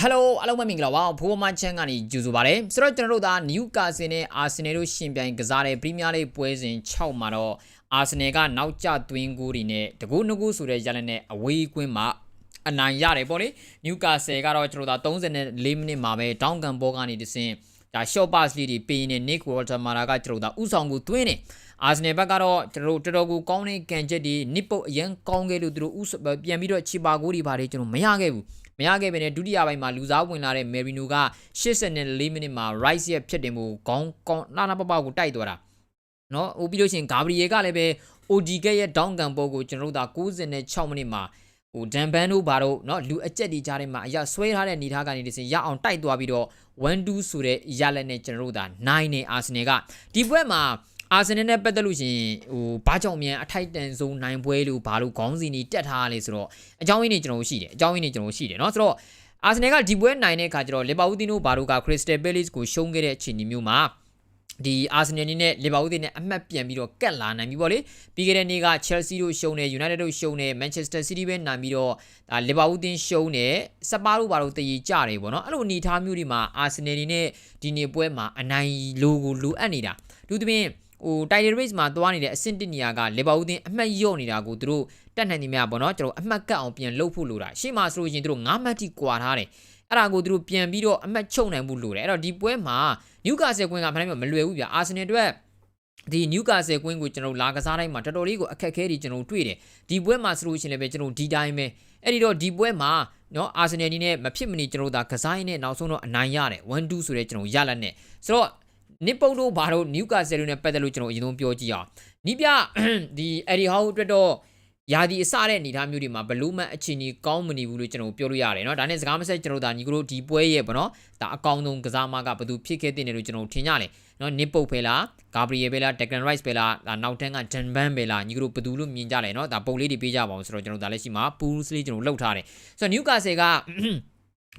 ဟယ်လိုအားလုံးပဲမင်္ဂလာပါဖိုးမချန်ကနေကြိုဆိုပါရစေဆိုတော့ကျွန်တော်တို့ဒါနယူကာဆယ်နဲ့အာဆင်နယ်တို့ရှင်ပြိုင်ကစားတဲ့ပရီးမီးယားလိပွဲစဉ်6မှာတော့အာဆင်နယ်ကနောက်ကျသွင်းကိုတွေနဲ့တကူးနကူးဆိုတဲ့ရလနဲ့အဝေးကွင်းမှာအနိုင်ရတယ်ပေါ့လေနယူကာဆယ်ကတော့ကျွန်တော်တို့34မိနစ်မှာပဲတောင်းကန်ဘောကနေတဆင့်ဒါ short pass လေးတွေပေးနေ Nick Watermara ကကျွန်တော်တို့ဥဆောင်ကိုသွင်းနေအာဆင်နယ်ဘက်ကတော့ကျွန်တော်တို့တော်တော်ကိုကောင်းတဲ့ကန်ချက်တွေနစ်ပုတ်အရင်ကောင်းခဲ့လို့သူတို့ဥပြန်ပြီးတော့ချီပါကိုတွေပါတယ်ကျွန်တော်မရခဲ့ဘူး မရခဲ့ပေနဲ့ဒုတိယပိုင်းမှာလူစားဝင်လာတဲ့မယ်ရီနိုက84မိနစ်မှာ Rice ရဲ့ဖြစ်တင်မှုခေါင်းကောင်းနာနာပပကိုတိုက်သွားတာနော်ဟိုပြီးလို့ရှိရင်ဂါဘရီယယ်ကလည်းပဲ ODK ရဲ့ down ကန်ပေါ်ကိုကျွန်တော်တို့ဒါ96မိနစ်မှာဟိုဒန်ဘန်တို့ဘာတို့เนาะလူအကျက်ဒီကြားထဲမှာအရာဆွဲထားတဲ့အနေထားကနေတစင်ရအောင်တိုက်သွားပြီးတော့1-2ဆိုတဲ့ရလက်နဲ့ကျွန်တော်တို့ဒါ9နဲ့အာဆင်နယ်ကဒီပွဲမှာ အာဆင်နယ်နဲ့ပတ်သက်လို့ရှင်ဟိုဘာကြောင့်မြန်အထိုက်တန်ဆုံးနိုင်ပွဲလို့ဘာလို့ခေါင်းစဉ်ကြီးတက်ထားလဲဆိုတော့အကြောင်းရင်းတွေကျွန်တော်တို့ရှိတယ်အကြောင်းရင်းတွေကျွန်တော်တို့ရှိတယ်เนาะဆိုတော့အာဆင်နယ်ကဒီပွဲနိုင်တဲ့အခါကျတော့လီဗာပူးတီနိုဘာတို့ကခရစ္စတယ်ပဲလစ်ကိုရှုံးခဲ့တဲ့အခြေအနေမျိုးမှာဒီအာဆင်နယ်နဲ့လီဗာပူးတီနဲ့အမှတ်ပြန်ပြီးတော့ကတ်လာနိုင်ပြီပေါ့လေပြီးခဲ့တဲ့နေ့က Chelsea တို့ရှုံးတယ် United တို့ရှုံးတယ် Manchester City ပဲနိုင်ပြီးတော့ဒါလီဗာပူးတင်းရှုံးတယ်စပါးတို့ဘာတို့တည်ကြတယ်ပေါ့နော်အဲ့လိုအနေထားမျိုးတွေမှာအာဆင်နယ်နဲ့ဒီနေ့ပွဲမှာအနိုင်လိုကိုလိုအပ်နေတာသူသဖြင့် ဟို title race မှာသွားနေတဲ့အဆင့်တစ်နေရာကလီဗာပူးတင်းအမှတ်ရော့နေတာကိုသူတို့တက်နိုင်နေမြပေါ့နော်ကျွန်တော်အမှတ်ကတ်အောင်ပြန်လှုပ်ဖို့လိုတာရှေ့မှာဆိုလို့ရှိရင်သူတို့9မှတ်ထိကွာထားတယ်အဲ့ဒါကိုသူတို့ပြန်ပြီးတော့အမှတ်ချုပ်နိုင်မှုလိုတယ်အဲ့တော့ဒီပွဲမှာနျူကာဆယ်ကွင်းကမှန်တယ်မလွယ်ဘူးဗျာအာဆင်နယ်အတွက်ဒီနျူကာဆယ်ကွင်းကိုကျွန်တော်လာကစားတိုင်းမှာတော်တော်လေးကိုအခက်ခဲတွေကျွန်တော်တွေ့တယ်ဒီပွဲမှာဆိုလို့ရှိရင်လည်းပဲကျွန်တော်ဒီတိုင်းပဲအဲ့ဒီတော့ဒီပွဲမှာနော်အာဆင်နယ်ဒီနဲ့မဖြစ်မနေကျွန်တော်ဒါကစားရင်းနဲ့နောက်ဆုံးတော့အနိုင်ရတယ်1-2ဆိုတဲ့ကျွန်တော်ရလက်နဲ့ဆိုတော့ နစ်ပုတ်တို့ဘာတို့နျူကာဆယ်တို့နဲ့ပတ်သက်လို့ကျွန်တော်အရင်ဆုံးပြောကြည့်အောင်နီးပြဒီအက်ဒီဟောက်အတွက်တော့ယာဒီအစတဲ့အနေအထားမျိုးတွေမှာဘလူးမန်အခြေအနေကောင်းမနေဘူးလို့ကျွန်တော်ပြောလို့ရတယ်เนาะဒါနဲ့စကားမဆက်ကျွန်တော်ဒါညီကတို့ဒီပွဲရဲ့ပေါ့နော်ဒါအကောင်ဆုံးကစားမကဘသူဖြစ်ခဲ့တဲ့နေလို့ကျွန်တော်ထင်ကြတယ်เนาะနစ်ပုတ်ပဲလားဂါဘရီယယ်ပဲလားဒက်ကန်ရိုက်စ်ပဲလားဒါနောက်တန်းကဂျန်ဘန်ပဲလားညီကတို့ဘသူလို့မြင်ကြတယ်เนาะဒါပုံလေးတွေပေးကြပါအောင်ဆိုတော့ကျွန်တော်ဒါလည်းရှိမှာပူးစလေးကျွန်တော်လှုပ်ထားတယ်ဆိုတော့နျူကာဆယ်က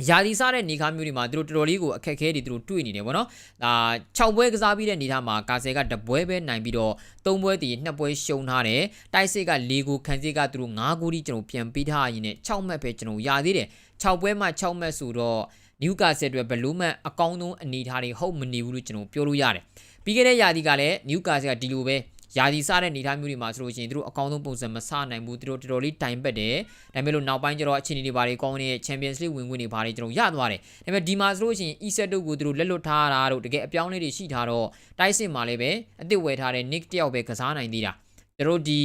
ယာဒီစားတဲ့နေကားမျိုးတွေမှာသူတို့တော်တော်လေးကိုအခက်အခဲတွေသူတို့တွေ့နေတယ်ဗောနော်ဒါ6ပွဲကစားပြီးတဲ့နေသားမှာကာဆယ်ကတပွဲပဲနိုင်ပြီးတော့3ပွဲတည်2ပွဲရှုံးထားတယ်တိုက်စစ်က4ဂိုခန်းစစ်ကသူတို့5ဂိုးထိကျွန်တော်ပြန်ပေးထားရင်းနဲ့6မှတ်ပဲကျွန်တော်ရသေးတယ်6ပွဲမှ6မှတ်ဆိုတော့နျူကာဆယ်အတွက်ဘလူးမန်အကောင်းဆုံးအနေထားတွေဟုတ်မနေဘူးလို့ကျွန်တော်ပြောလို့ရတယ်ပြီးခဲ့တဲ့ယာဒီကလည်းနျူကာဆယ်ကဒီလိုပဲ ယာဒီစားတဲ့နေသားမျိုးတွေမှာဆိုလို့ရှိရင်သူတို့အကောင်းဆုံးပုံစံမဆနိုင်ဘူးသူတို့တော်တော်လေးတိုင်ပတ်တယ်ဒါပေမဲ့လို့နောက်ပိုင်းကျတော့အခြေအနေတွေဘာတွေကောင်းနေတဲ့ Champions League ဝင်ဝင်တွေဘာတွေကျွန်တော်ရသွားတယ်ဒါပေမဲ့ဒီမှာဆိုလို့ရှိရင် Iset တို့ကိုသူတို့လက်လွတ်ထားတာတို့တကယ်အပြောင်းလဲတွေရှိထားတော့တိုက်စစ်မှာလည်းပဲအစ်စ်ဝယ်ထားတဲ့ Nick တယောက်ပဲကစားနိုင်သေးတာသူတို့ဒီ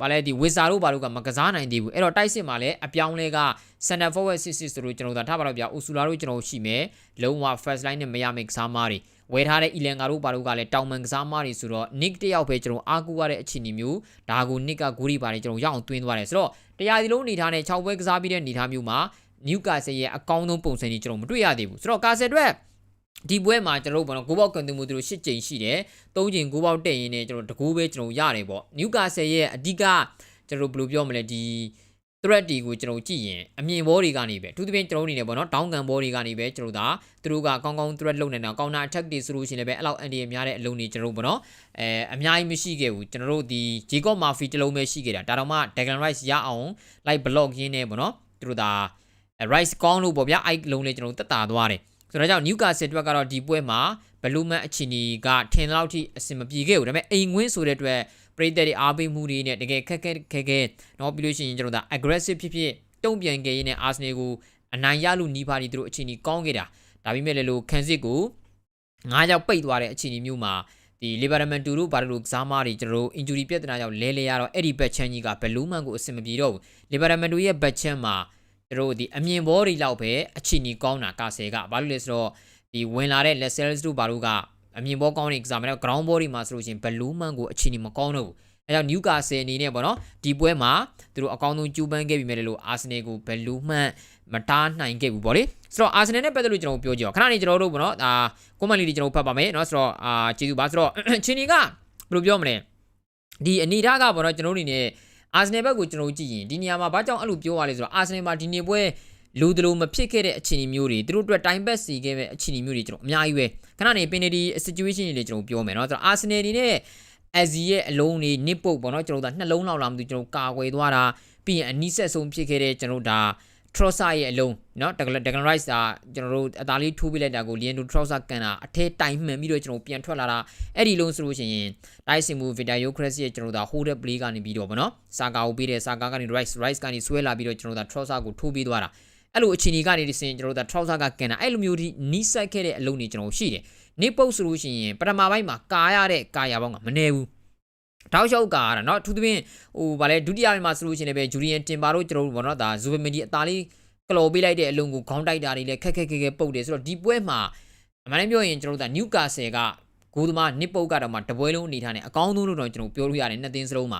ဘာလဲဒီဝီဇာတို့ဘာလို့ကမကစားနိုင်သေးဘူးအဲ့တော့တိုက်စစ်မှာလည်းအပြောင်းလဲက center forward 66ဆိုလို့ကျွန်တော်တို့ထားပါတော့ဗျာအိုဆူလာတို့ကျွန်တော်ရှိမယ်လုံးဝ first line နဲ့မရမယ့်ကစားမားတွေ ဝယ်ထားတဲ့အီလန်ကာတို့ဘာတို့ကလည်းတောင်မန်ကစားမားတွေဆိုတော့ Nick တယောက်ပဲကျွန်တော်အားကိုးရတဲ့အခြေအနေမျိုးဒါကို Nick ကဂူရီပါတယ်ကျွန်တော်ရအောင်တွင်းသွားတယ်ဆိုတော့တရားဒီလုံးအနေထားနဲ့6ပွဲကစားပြီးတဲ့အနေထားမျိုးမှာ Newcastle ရဲ့အကောင်းဆုံးပုံစံကြီးကျွန်တော်မတွေ့ရသေးဘူးဆိုတော့ကာဆယ်အတွက်ဒီပွဲမှာကျွန်တော်တို့ဘောနော်ဂိုးပေါက်ကန်တူမှုသူတို့၈ကြိမ်ရှိတယ်၃ကြိမ်ဂိုးပေါက်တက်ရင်းနဲ့ကျွန်တော်တကူပဲကျွန်တော်ရတယ်ပေါ့နျူကာဆယ်ရဲ့အဓိကကျွန်တော်ဘယ်လိုပြောမလဲဒီ threat တွေကိုကျွန်တော်ကြည့်ရင်အမြင်ဘောတွေကနေပဲအထူးသဖြင့်ကျွန်တော်အနေနဲ့ပေါ့နော် down ကန်ဘောတွေကနေပဲကျွန်တော်ဒါသူတို့ကကောင်းကောင်း threat လုပ်နေတာ counter attack တွေဆိုလို့ရှိရင်လည်းပဲအဲ့လောက် anti များတဲ့အလုံးတွေကျွန်တော်ပေါ့နော်အဲအများကြီးမရှိခဲ့ဘူးကျွန်တော်တို့ဒီ Jacob Murphy တစ်လုံးပဲရှိခဲ့တာဒါတော့မှ Declan Rice ရအောင်လိုက် block ရင်းနေပေါ့နော်သူတို့ဒါ Rice ကောင်းလို့ပေါ့ဗျာအဲ့လုံးလေးကျွန်တော်တက်တာသွားတယ်ဆိုတော့ကြောင့် Newcastle အတွက်ကတော့ဒီပွဲမှာဘလူးမန်အခြေအနေကထင်တော့ထိအဆင်မပြေခဲ့ဘူးဒါပေမဲ့အိမ်ဝင်းဆိုတဲ့အတွက် ပြည်သက်တွေအားပေးမှုတွေနဲ့တကယ်ခက်ခက်ခဲခဲနော်ပြီးလို့ရှိရင်ကျွန်တော်ဒါ aggressive ဖြစ်ဖြစ်တုံ့ပြန်ခဲ့ရင်းနဲ့ Arsenal ကိုအနိုင်ရလို့နီးပါးတွေသူတို့အခြေအနေကောင်းခဲ့တာဒါပေမဲ့လည်းလို့ခံစစ်ကို၅ယောက်ပိတ်သွားတဲ့အခြေအနေမျိုးမှာဒီ Liberman 2တို့ဘာလို့ကစားမတွေကျွန်တော်တို့ injury ပြဿနာကြောင့်လဲလဲရတော့အဲ့ဒီဘက်ချမ်းကြီးကဘလူးမန်ကိုအဆင်မပြေတော့ဘူး Liberman 2ရဲ့ဘက်ချမ်းမှာကျွန်တော်တို့ဒီအမြင်ဘောတွေလောက်ပဲအခြေအနေကောင်းတာကာဆယ်ကဘာလို့လဲဆိုတော့ဒီဝင်လာတဲ့ Lessels တို့ဘာလို့က အမြင်ဘောကောင်းနေကစားမယ်တော့ ground ball တွေမှာဆိုလို့ရှိရင်ဘလူးမန်ကိုအခြေအနေမကောင်းတော့ဘူးအဲကြောင့်နျူကာဆယ်အနေနဲ့ပေါ့နော်ဒီပွဲမှာသူတို့အကောင်းဆုံးကျူးပန်းခဲ့ပြီမဲ့လို့အာဆင်နယ်ကိုဘယ်လူးမှမတားနိုင်ခဲ့ဘူးပေါ့လေဆိုတော့အာဆင်နယ်နဲ့ပတ်သက်လို့ကျွန်တော်ပြောကြအောင်ခဏနေကျွန်တော်တို့ပေါ့နော်အာကွန်မန်လေးတွေကျွန်တော်ဖတ်ပါမယ်နော်ဆိုတော့အာကျေးဇူးပါဆိုတော့ချင်းနီကဘယ်လိုပြောမလဲဒီအနေထားကပေါ့နော်ကျွန်တော်တို့အနေနဲ့အာဆင်နယ်ဘက်ကိုကျွန်တော်ကြည့်ရင်ဒီနေရာမှာဘာကြောင့်အဲ့လိုပြောရလဲဆိုတော့အာဆင်နယ်မှာဒီနေပွဲ လူတလို့မဖြစ်ခဲ့တဲ့အခြေအနေမျိုးတွေသူတို့အတွက်တိုင်ဘက်စီခဲ့တဲ့အခြေအနေမျိုးတွေကျွန်တော်အများကြီးပဲခဏနေ penalty situation တွေကျွန်တော်ပြောမယ်เนาะဆိုတော့အာဆင်နယ်ဒီနဲ့ SZ ရဲ့အလုံးတွေနစ်ပုတ်ပေါ့နော်ကျွန်တော်တို့ဒါနှလုံးလောက်လာမှသူကျွန်တော်ကာကွယ်သွားတာပြီးရင်အနီးဆက်ဆုံးဖြစ်ခဲ့တဲ့ကျွန်တော်တို့ဒါ Trossard ရဲ့အလုံးเนาะ Declan Rice ကကျွန်တော်တို့အသားလေးထိုးပေးလိုက်တာကို Leandro Trossard ကန်တာအထဲတိုင်မှန်ပြီးတော့ကျွန်တော်ပြန်ထွက်လာတာအဲ့ဒီလုံးဆိုလို့ရှိရင်တိုက်စင်မှု Victor Gyokeres ရဲ့ကျွန်တော်တို့ဒါ hold up play ကနေပြီးတော့ဗောနော်စာကာကိုပေးတယ်စာကာကနေ Rice Rice ကနေဆွဲလာပြီးတော့ကျွန်တော်တို့ဒါ Trossard ကိုထိုးပေးသွားတာ အဲ့လိုအခြေအနေကနေဒီစင်ကျွန်တော်တို့ဒါ Trossard ကကန်တာအဲ့လိုမျိုးဒီနီးစက်ခဲ့တဲ့အလုံးတွေကျွန်တော်ရှိတယ်နေပုတ်ဆိုလို့ရှိရင်ပထမပိုင်းမှာကာရတဲ့ကာရပေါင်းကမနေဘူးတောက်လျှောက်ကာရတာเนาะသူသဖြင့်ဟိုဗာလဲဒုတိယပိုင်းမှာဆိုလို့ရှိရင်လည်းဂျူရီယန်တင်ပါတို့ကျွန်တော်တို့ဗောနော်ဒါဇူဗမီဒီအသားလေးကလော်ပေးလိုက်တဲ့အလုံးကိုခေါင်းတိုက်တာတွေလည်းခက်ခက်ခဲခဲပုတ်တယ်ဆိုတော့ဒီပွဲမှာအမှန်တမ်းပြောရင်ကျွန်တော်တို့ဒါနျူကာဆယ်ကဂိုးသမားနစ်ပုတ်ကတော့မှတပွဲလုံးအနေထားနဲ့အကောင်းဆုံးလို့တော့ကျွန်တော်ပြောလို့ရတယ်နှစ်သင်းစလုံးမှာ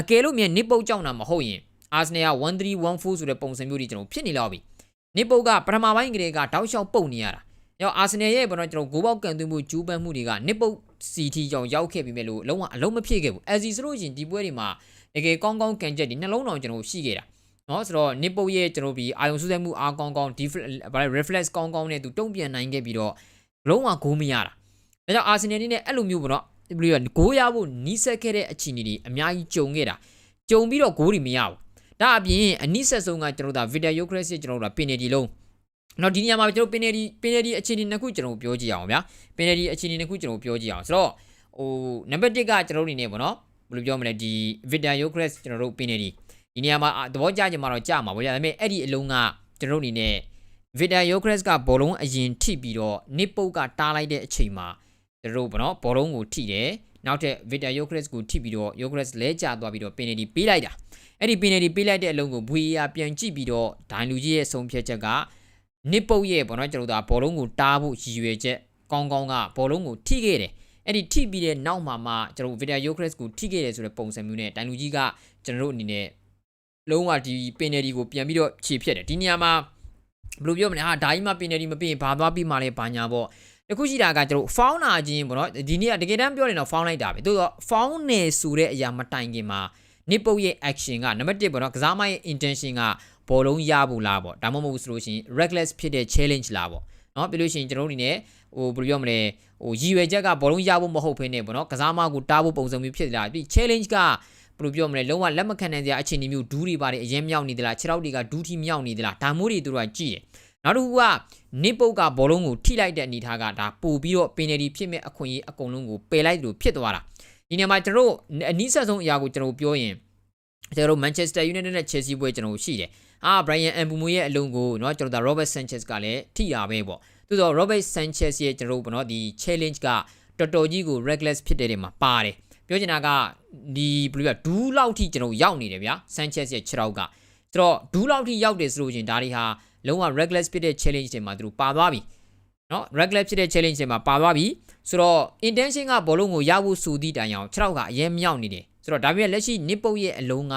အကယ်လို့မြန်နစ်ပုတ်ကြောက်တာမဟုတ်ရင် အာဆနယ်က1314ဆိုတဲ့ပုံစံမျိုးတွေကျွန်တော်ဖြစ်နေလောက်ပြီနစ်ပုတ်ကပထမပိုင်းကလေးကတောက်လျှောက်ပုတ်နေရတာရောအာဆနယ်ရဲ့ဘောနော်ကျွန်တော်ဂိုးပေါက်ကန်သွင်းမှုဂျူးပန်းမှုတွေကနစ်ပုတ်စီတီကြောင်ရောက်ခဲ့ပြီးမဲ့လို့အလုံးဝအလုံးမဖြစ်ခဲ့ဘူးအဲစီဆိုလို့ရှင်ဒီပွဲတွေမှာတကယ်ကောင်းကောင်းကန်ချက်ဒီနှလုံးတော်ကျွန်တော်ရှိခဲ့တာနော်ဆိုတော့နစ်ပုတ်ရဲ့ကျွန်တော်ဒီအာယုံစူးစိုက်မှုအားကောင်းကောင်း reflex ကောင်းကောင်းနဲ့သူတုံ့ပြန်နိုင်ခဲ့ပြီးတော့လုံးဝဂိုးမရတာဒါကြောင့်အာဆင်နယ်နဲ့အဲ့လိုမျိုးပေါ့နော်ပြီးတော့ဂိုးရဖို့နီးစက်ခဲ့တဲ့အခြေအနေတွေအများကြီးကြုံခဲ့တာကြုံပြီးတော့ဂိုးတွေမရဘူး ဒါအပြင်အနိဆက်ဆုံးကကျွန်တော်တို့ဒါ Victor Gyokeres ကျွန်တော်တို့ဒါ penalty လုံးနော်ဒီနေရာမှာကျွန်တော် penalty penalty အခြေအနေနှစ်ခုကျွန်တော်ပြောကြည့်အောင်ဗျာ penalty အခြေအနေနှစ်ခုကျွန်တော်ပြောကြည့်အောင်ဆိုတော့ဟိုနံပါတ်1ကကျွန်တော်တို့အနေနဲ့ပေါ့နော်ဘယ်လိုပြောမလဲဒီ Victor Gyokeres ကျွန်တော်တို့ penalty ဒီနေရာမှာသဘောကျကြမှာတော့ကြမှာပေါ့ဗျာဒါပေမဲ့အဲ့ဒီအလုံးကကျွန်တော်တို့အနေနဲ့ Victor Gyokeres ကဘောလုံးအရင်ထိပြီးတော့နစ်ပုတ်ကတားလိုက်တဲ့အချိန်မှာကျွန်တော်တို့ပေါ့နော်ဘောလုံးကိုထိတယ်နောက်ထပ် Victor Gyokeres ကိုထိပြီးတော့ Gyokeres လဲကျသွားပြီးတော့ penalty ပေးလိုက်တာ အဲ့ဒီ penalty ပေးလိုက်တဲ့အလုံးကို VAR ပြန်ကြည့်ပြီးတော့ဒိုင်လူကြီးရဲ့ဆုံးဖြတ်ချက်ကနစ်ပုတ်ရဲ့ပေါ့နော်ကျွန်တော်တို့ဒါဘောလုံးကိုတားဖို့ရည်ရွယ်ချက်ကောင်းကောင်းကဘောလုံးကိုထိခဲ့တယ်အဲ့ဒီထိပြီးတဲ့နောက်မှာမှကျွန်တော် Victor Gyokeres ကိုထိခဲ့တယ်ဆိုတဲ့ပုံစံမျိုးနဲ့ဒိုင်လူကြီးကကျွန်တော်တို့အနေနဲ့လုံးဝဒီ penalty ကိုပြန်ပြီးတော့ခြေဖြတ်တယ်ဒီနေရာမှာဘယ်လိုပြောမလဲဟာဒါကြီးမှ penalty မပေးရင်ဘာသွားပြီးမှလဲဘာညာပေါ့တခုရှိတာကကျွန်တော် foul နာခြင်းပေါ့နော်ဒီနေ့ကတကယ်တမ်းပြောရင်တော့ foul လိုက်တာပဲသို့တော့ foul နေဆိုတဲ့အရာမတိုင်ခင်မှာ နစ်ပုတ်ရဲ့ action ကနံပါတ်1ပေါ့နော်ကစားမရဲ့ intention ကဘောလုံးရဖို့လားပေါ့ဒါမှမဟုတ်ဆိုလို့ရှိရင် reckless ဖြစ်တဲ့ challenge လားပေါ့နော်ပြီးလို့ရှိရင်ကျွန်တော်တို့အနေနဲ့ဟိုဘယ်လိုပြောမလဲဟိုရည်ရွယ်ချက်ကဘောလုံးရဖို့မဟုတ်ဖ ೇನೆ ပေါ့နော်ကစားမကိုတားဖို့ပုံစံမျိုးဖြစ်လာပြီး challenge ကဘယ်လိုပြောမလဲလုံးဝလက်မခံနိုင်စရာအခြေအနေမျိုးဒူးတွေပါတယ်အရင်မြောက်နေသလားခြေထောက်တွေကဒူးထီမြောက်နေသလားဒါမျိုးတွေသူတို့ကကြည့်တယ်နောက်တစ်ခုကနစ်ပုတ်ကဘောလုံးကိုထိလိုက်တဲ့အနေထားကဒါပို့ပြီးတော့ပင်နယ်ဒီဖြစ်မဲ့အခွင့်အရေးအကုန်လုံးကိုပယ်လိုက်လို့ဖြစ်သွားတာ ဒီနေရာမှာကျွန်တော်တို့အနည်းဆက်ဆုံးအရာကိုကျွန်တော်ပြောရင်ကျွန်တော်တို့ Manchester United နဲ့ Chelsea ပွဲကျွန်တော်ရှိတယ်အာ Brian Mbumo ရဲ့အလုံးကိုเนาะကျွန်တော်တို့ Robert Sanchez ကလည်းထိတာပဲပေါ့သို့တော့ Robert Sanchez ရဲ့ကျွန်တော်တို့ပေါ့เนาะဒီ challenge ကတော်တော်ကြီးကို reckless ဖြစ်တဲ့နေမှာပါတယ်ပြောချင်တာကဒီဘယ်လိုပြဒူးလောက်ထိကျွန်တော်ရောက်နေတယ်ဗျာ Sanchez ရဲ့6ရောက်ကဆိုတော့ဒူးလောက်ထိရောက်တယ်ဆိုလို့ရှင်ဒါတွေဟာလုံးဝ reckless ဖြစ်တဲ့ challenge တွေမှာသူတို့ပါသွားပြီ နော် regular ဖြစ်တဲ့ challenge တွေမှာပါသွားပြီဆိုတော့ intention ကဘောလုံးကိုရဖို့ဆိုသည့်တိုင်အောင်6ရောက်ကအရင်မြောက်နေတယ်ဆိုတော့ဒါပေမဲ့လက်ရှိနစ်ပုတ်ရဲ့အလုံးက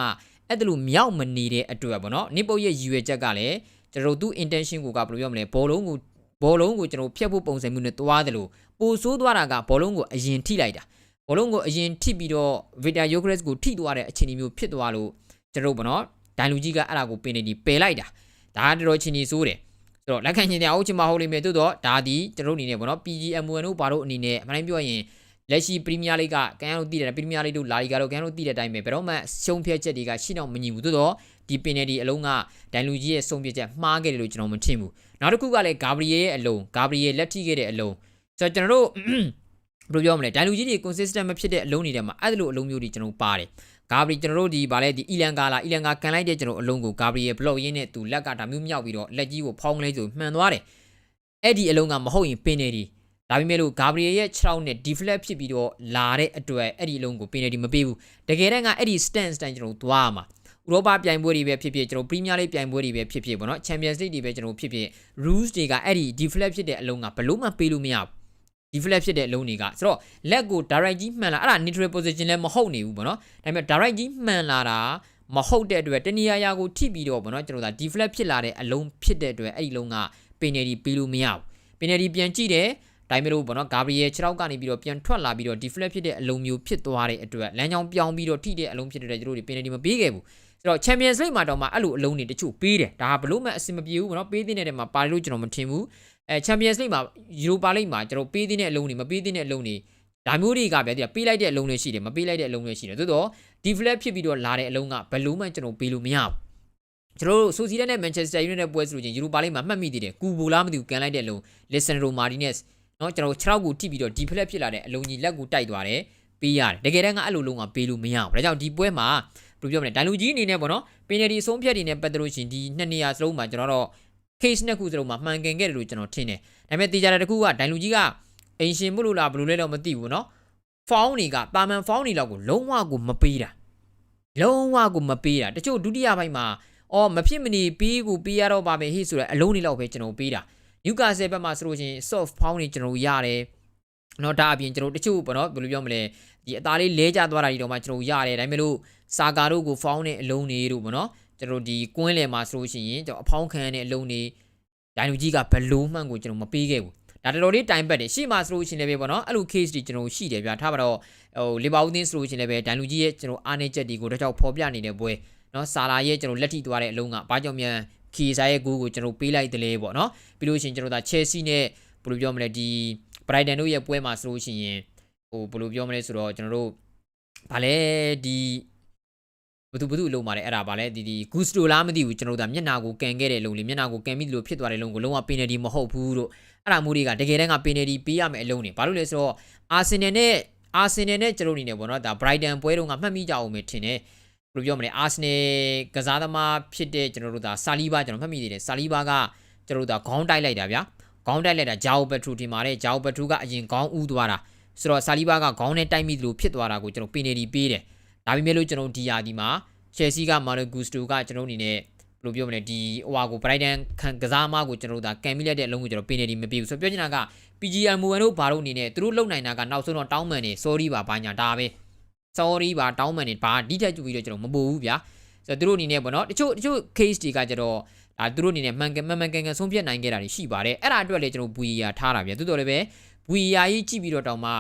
အဲ့ဒါလိုမြောက်မနေတဲ့အတွက်ပေါ့နော်နစ်ပုတ်ရဲ့ရည်ရွယ်ချက်ကလည်းကျွန်တော်သူ intention ကိုကဘယ်လိုပြောမလဲဘောလုံးကိုဘောလုံးကိုကျွန်တော်ဖျက်ဖို့ပုံစံမျိုးနဲ့သွားတယ်လို့ပိုဆိုးသွားတာကဘောလုံးကိုအရင်ထိလိုက်တာဘောလုံးကိုအရင်ထိပြီးတော့ Victor Gyokeres ကိုထိသွားတဲ့အခြေအနေမျိုးဖြစ်သွားလို့ကျွန်တော်ပေါ့နော်ဒိုင်လူကြီးကအဲ့ဒါကိုပင်နေဒီပယ်လိုက်တာဒါကတော့ချင်းကြီးစိုးတယ် ဆိုတော့လက်ခံချင်တဲ့အုပ်ချင်မဟုတ်လိမ့်မယ်သို့တော့ဒါဒီကျွန်တော်အနေနဲ့ဗောနော် PGMN တို့ဘာတို့အနေနဲ့အမှန်တမ်းပြောရင်လက်ရှိပရီးမီးယားလိဂ်ကကန်ရတို့တည်တယ်ပရီးမီးယားလိဂ်တို့လာလီဂါတို့ကန်ရတို့တည်တဲ့အတိုင်းပဲဘယ်တော့မှရှုံးဖြတ်ချက်တွေကရှိတော့မညီဘူးသို့တော့ဒီပင်နယ်ဒီအလုံးကဒိုင်လူကြီးရဲ့ဆုံးဖြတ်ချက်မှားခဲ့တယ်လို့ကျွန်တော်မထင်ဘူးနောက်တစ်ခုကလည်းဂါဘရီယယ်ရဲ့အလုံးဂါဘရီယယ်လက်ထိခဲ့တဲ့အလုံးဆိုတော့ကျွန်တော်တို့ဘယ်လိုပြောမလဲဒိုင်လူကြီးတွေ consistent မဖြစ်တဲ့အလုံးတွေထဲမှာအဲ့လိုအလုံးမျိုးတွေကျွန်တော်ပါတယ် ဂါဘရီကျွန်တော်တို့ဒီဗာလဲဒီအီလန်ကာလာအီလန်ကာကန်လိုက်တဲ့ကျွန်တော်အလုံးကိုဂါဘရီယယ်ဘလော့ရင်းနဲ့သူလက်ကဒါမျိုးမြောက်ပြီးတော့လက်ကြီးကိုဖောင်းကလေးဆိုမှန်သွားတယ်အဲ့ဒီအလုံးကမဟုတ်ရင်ပင်နေဒီဒါပေမဲ့လို့ဂါဘရီယယ်ရဲ့6နဲ့ deflect ဖြစ်ပြီးတော့လာတဲ့အတွက်အဲ့ဒီအလုံးကိုပင်နေဒီမပေးဘူးတကယ်တမ်းကအဲ့ဒီ stance တိုင်းကျွန်တော်သွားမှာဥရောပပြိုင်ပွဲတွေပဲဖြစ်ဖြစ်ကျွန်တော်ပရီးမီးယားလိပြိုင်ပွဲတွေပဲဖြစ်ဖြစ်ပေါ့နော်ချန်ပီယံစ်လိတွေပဲကျွန်တော်ဖြစ်ဖြစ် rules တွေကအဲ့ဒီ deflect ဖြစ်တဲ့အလုံးကဘလို့မှပေးလို့မရဘူး deflect ဖြစ်တဲ့အလုံးတွေကဆိုတော့လက်ကို direct ကြီးမှန်လာအဲ့ဒါ neutral position လည်းမဟုတ်နေဘူးပေါ့နော်ဒါပေမဲ့ direct ကြီးမှန်လာတာမဟုတ်တဲ့အတွက်တနည်းအားကိုထိပြီးတော့ပေါ့နော်ကျွန်တော်ဒါ deflect ဖြစ်လာတဲ့အလုံးဖြစ်တဲ့အတွက်အဲ့ဒီလုံးက penalty ပေးလို့မရဘူး penalty ပြန်ကြည့်တယ်ဒါပေမဲ့လို့ပေါ့နော်ဂါဘရီယယ်6ကနေပြီးတော့ပြန်ထွက်လာပြီးတော့ deflect ဖြစ်တဲ့အလုံးမျိုးဖြစ်သွားတဲ့အတွက်လမ်းကြောင်းပြောင်းပြီးတော့ထိတဲ့အလုံးဖြစ်တဲ့ကျွန်တော်တို့ penalty မပေးခဲ့ဘူးဆိုတော့ Champions League မှာတော့မှအဲ့လိုအလုံးတွေတချို့ပေးတယ်ဒါကဘလို့မှအဆင်မပြေဘူးပေါ့နော်ပေးတဲ့နေရာမှာပါလို့ကျွန်တော်မထင်ဘူး အဲ Champions League မှာ Europa League မှာကျွန်တော်ပေးတဲ့အလုံးတွေမပေးတဲ့အလုံးတွေဒါမျိုးတွေကဗျာဒီပေးလိုက်တဲ့အလုံးတွေရှိတယ်မပေးလိုက်တဲ့အလုံးတွေရှိတယ်သို့တော့ deflect ဖြစ်ပြီးတော့လာတဲ့အလုံးကဘလို့မှကျွန်တော်ပေးလို့မရဘူးကျွန်တော်တို့ဆိုစီလက်နဲ့မန်ချက်စတာယူနိုက်တက်ပွဲဆိုလို့ချင်းယူရိုပါလိမှာမှတ်မိသေးတယ်ကူဘိုလားမသိဘူးကန်လိုက်တဲ့လုံလစ်ဆန်ဒရိုမာတီနက်စ်နော်ကျွန်တော်6ကိုထိပြီးတော့ဒီဖလက်ဖြစ်လာတဲ့အလုံးကြီးလက်ကိုတိုက်သွားတယ်ပေးရတယ်တကယ်တမ်းကအဲ့လိုလုံးကပေးလို့မရဘူးဒါကြောင့်ဒီပွဲမှာဘယ်လိုပြောမလဲဒိုင်လူကြီးအနေနဲ့ပေါ့နော်ပင်နယ်ဒီအဆုံးဖြတ်တွေနဲ့ပတ်သက်လို့ရှင်ဒီနှစ်နေရာစလုံးမှာကျွန်တော်တော့ case နှစ်ခုစလုံးမှာမှန်ကန်ခဲ့တယ်လို့ကျွန်တော်ထင်တယ်ဒါပေမဲ့တေချာတဲ့တစ်ခုကဒိုင်လူကြီးကအင်ရှင်မလို့လားဘယ်လိုလဲတော့မသိဘူးနော်ဖောင်းတွေကတာမန်ဖောင်းတွေလောက်ကိုလုံးဝကိုမပေးတာလုံးဝကိုမပေးတာတချို့ဒုတိယပိုင်းမှာအော်မဖြစ်မနေပြီးကိုပေးရတော့ပါပဲဟိဆိုတော့အလုံးတွေလောက်ပဲကျွန်တော်ပေးတာနျူကာဆယ်ဘက်မှာဆိုလို့ရှိရင် soft ဖောင်းတွေကျွန်တော်ရတယ်နော်ဒါအပြင်ကျွန်တော်တချို့ပေါ့နော်ဘယ်လိုပြောမလဲဒီအသားလေးလဲကျသွားတာဒီတော့မှကျွန်တော်ရတယ်ဒါပေမဲ့လို့စာကာတို့ကိုဖောင်းတဲ့အလုံးတွေတို့ပေါ့နော် ကျွန်တော်ဒီကွင်းလယ်မှာဆိုလို့ရှိရင်ကျွန်တော်အဖောင်းခံရတဲ့အလုံးတွေဒိုင်လူကြီးကဘလို့မှန်ကိုကျွန်တော်မပေးခဲ့ဘူးဒါတော်တော်လေးတိုင်ပတ်တယ်ရှေ့မှာဆိုလို့ရှိရင်လည်းပဲပေါ့နော်အဲ့လို case တွေကျွန်တော်ရှိတယ်ဗျာထားပါတော့ဟိုလီဗာပူးသင်းဆိုလို့ရှိရင်လည်းပဲဒိုင်လူကြီးရဲ့ကျွန်တော်အားနေချက်တွေကိုတခြားဖော်ပြနေတဲ့ပွဲနော်ဆာလာရဲ့ကျွန်တော်လက်ထိသွားတဲ့အလုံးကဘာကြောင့်မြန်ခီစာရဲ့ဂိုးကိုကျွန်တော်ပေးလိုက်တယ်လေပေါ့နော်ပြီးလို့ရှိရင်ကျွန်တော်ဒါ Chelsea နဲ့ဘယ်လိုပြောမလဲဒီ Brighton တို့ရဲ့ပွဲမှာဆိုလို့ရှိရင်ဟိုဘယ်လိုပြောမလဲဆိုတော့ကျွန်တော်တို့ဗာလဲဒီ ဘသူဘသူလုံးပါတယ်အဲ့ဒါဗာလဲဒီဒီ Gusto လားမသိဘူးကျွန်တော်တို့ဒါမျက်နာကိုကန်ခဲ့တဲ့လုံလေးမျက်နာကိုကန်ပြီးလို့ဖြစ်သွားတဲ့လုံကိုလုံးဝ penalty မဟုတ်ဘူးတို့အဲ့ဒါမျိုးတွေကတကယ်တမ်းက penalty ပေးရမယ်အလုံးနေဘာလို့လဲဆိုတော့ Arsenal နဲ့ Arsenal နဲ့ကျွန်တော်အနေနဲ့ပေါ့နော်ဒါ Brighton ပွဲတုန်းကမှတ်မိကြအောင်ပဲထင်တယ်ဘယ်လိုပြောမလဲ Arsenal ကစားသမားဖြစ်တဲ့ကျွန်တော်တို့ဒါဆာလီဘာကျွန်တော်မှတ်မိသေးတယ်ဆာလီဘာကကျွန်တော်တို့ဒါခေါင်းတိုက်လိုက်တာဗျာခေါင်းတိုက်လိုက်တာဂျာအိုပက်ထရူတင်ပါတယ်ဂျာအိုပက်ထရူကအရင်ခေါင်းဦးသွားတာဆိုတော့ဆာလီဘာကခေါင်းနဲ့တိုက်မိသလိုဖြစ်သွားတာကိုကျွန်တော်ပင်နယ်ဒီပေးတယ် ဒါပေမဲ့လို့ကျွန်တော်ဒီယာဒီမှာချယ်ဆီကမာနိုဂူစတိုကကျွန်တော်အနေနဲ့ဘယ်လိုပြောမလဲဒီဟိုဟာကိုဘရိုက်တန်ခံကစားမကိုကျွန်တော်တို့ဒါကန်မိလက်တဲ့အလုံးကိုကျွန်တော်ပင်နယ်ဒီမပေးဘူးဆိုတော့ပြောချင်တာက PGM မိုဝင်တို့ဘာလို့အနေနဲ့သူတို့လုံနိုင်တာကနောက်ဆုံးတော့တောင်းမှန်နေ sorry ပါဘာညာဒါပဲ sorry ပါတောင်းမှန်နေဘာဒီထက်ကျူပြီးတော့ကျွန်တော်မပို့ဘူးဗျာဆိုတော့သူတို့အနေနဲ့ပေါ့နော်တချို့တချို့ case တွေကကျတော့ဒါသူတို့အနေနဲ့မှန်ကန်မှန်မှန်ကန်ကန်ဆုံးဖြတ်နိုင်ခဲ့တာတွေရှိပါတယ်အဲ့ဒါအတွက်လည်းကျွန်တော် VAR ထားတာဗျာတိုးတော်လည်းပဲ VAR ကြီးကြည့်ပြီးတော့တောင်မှ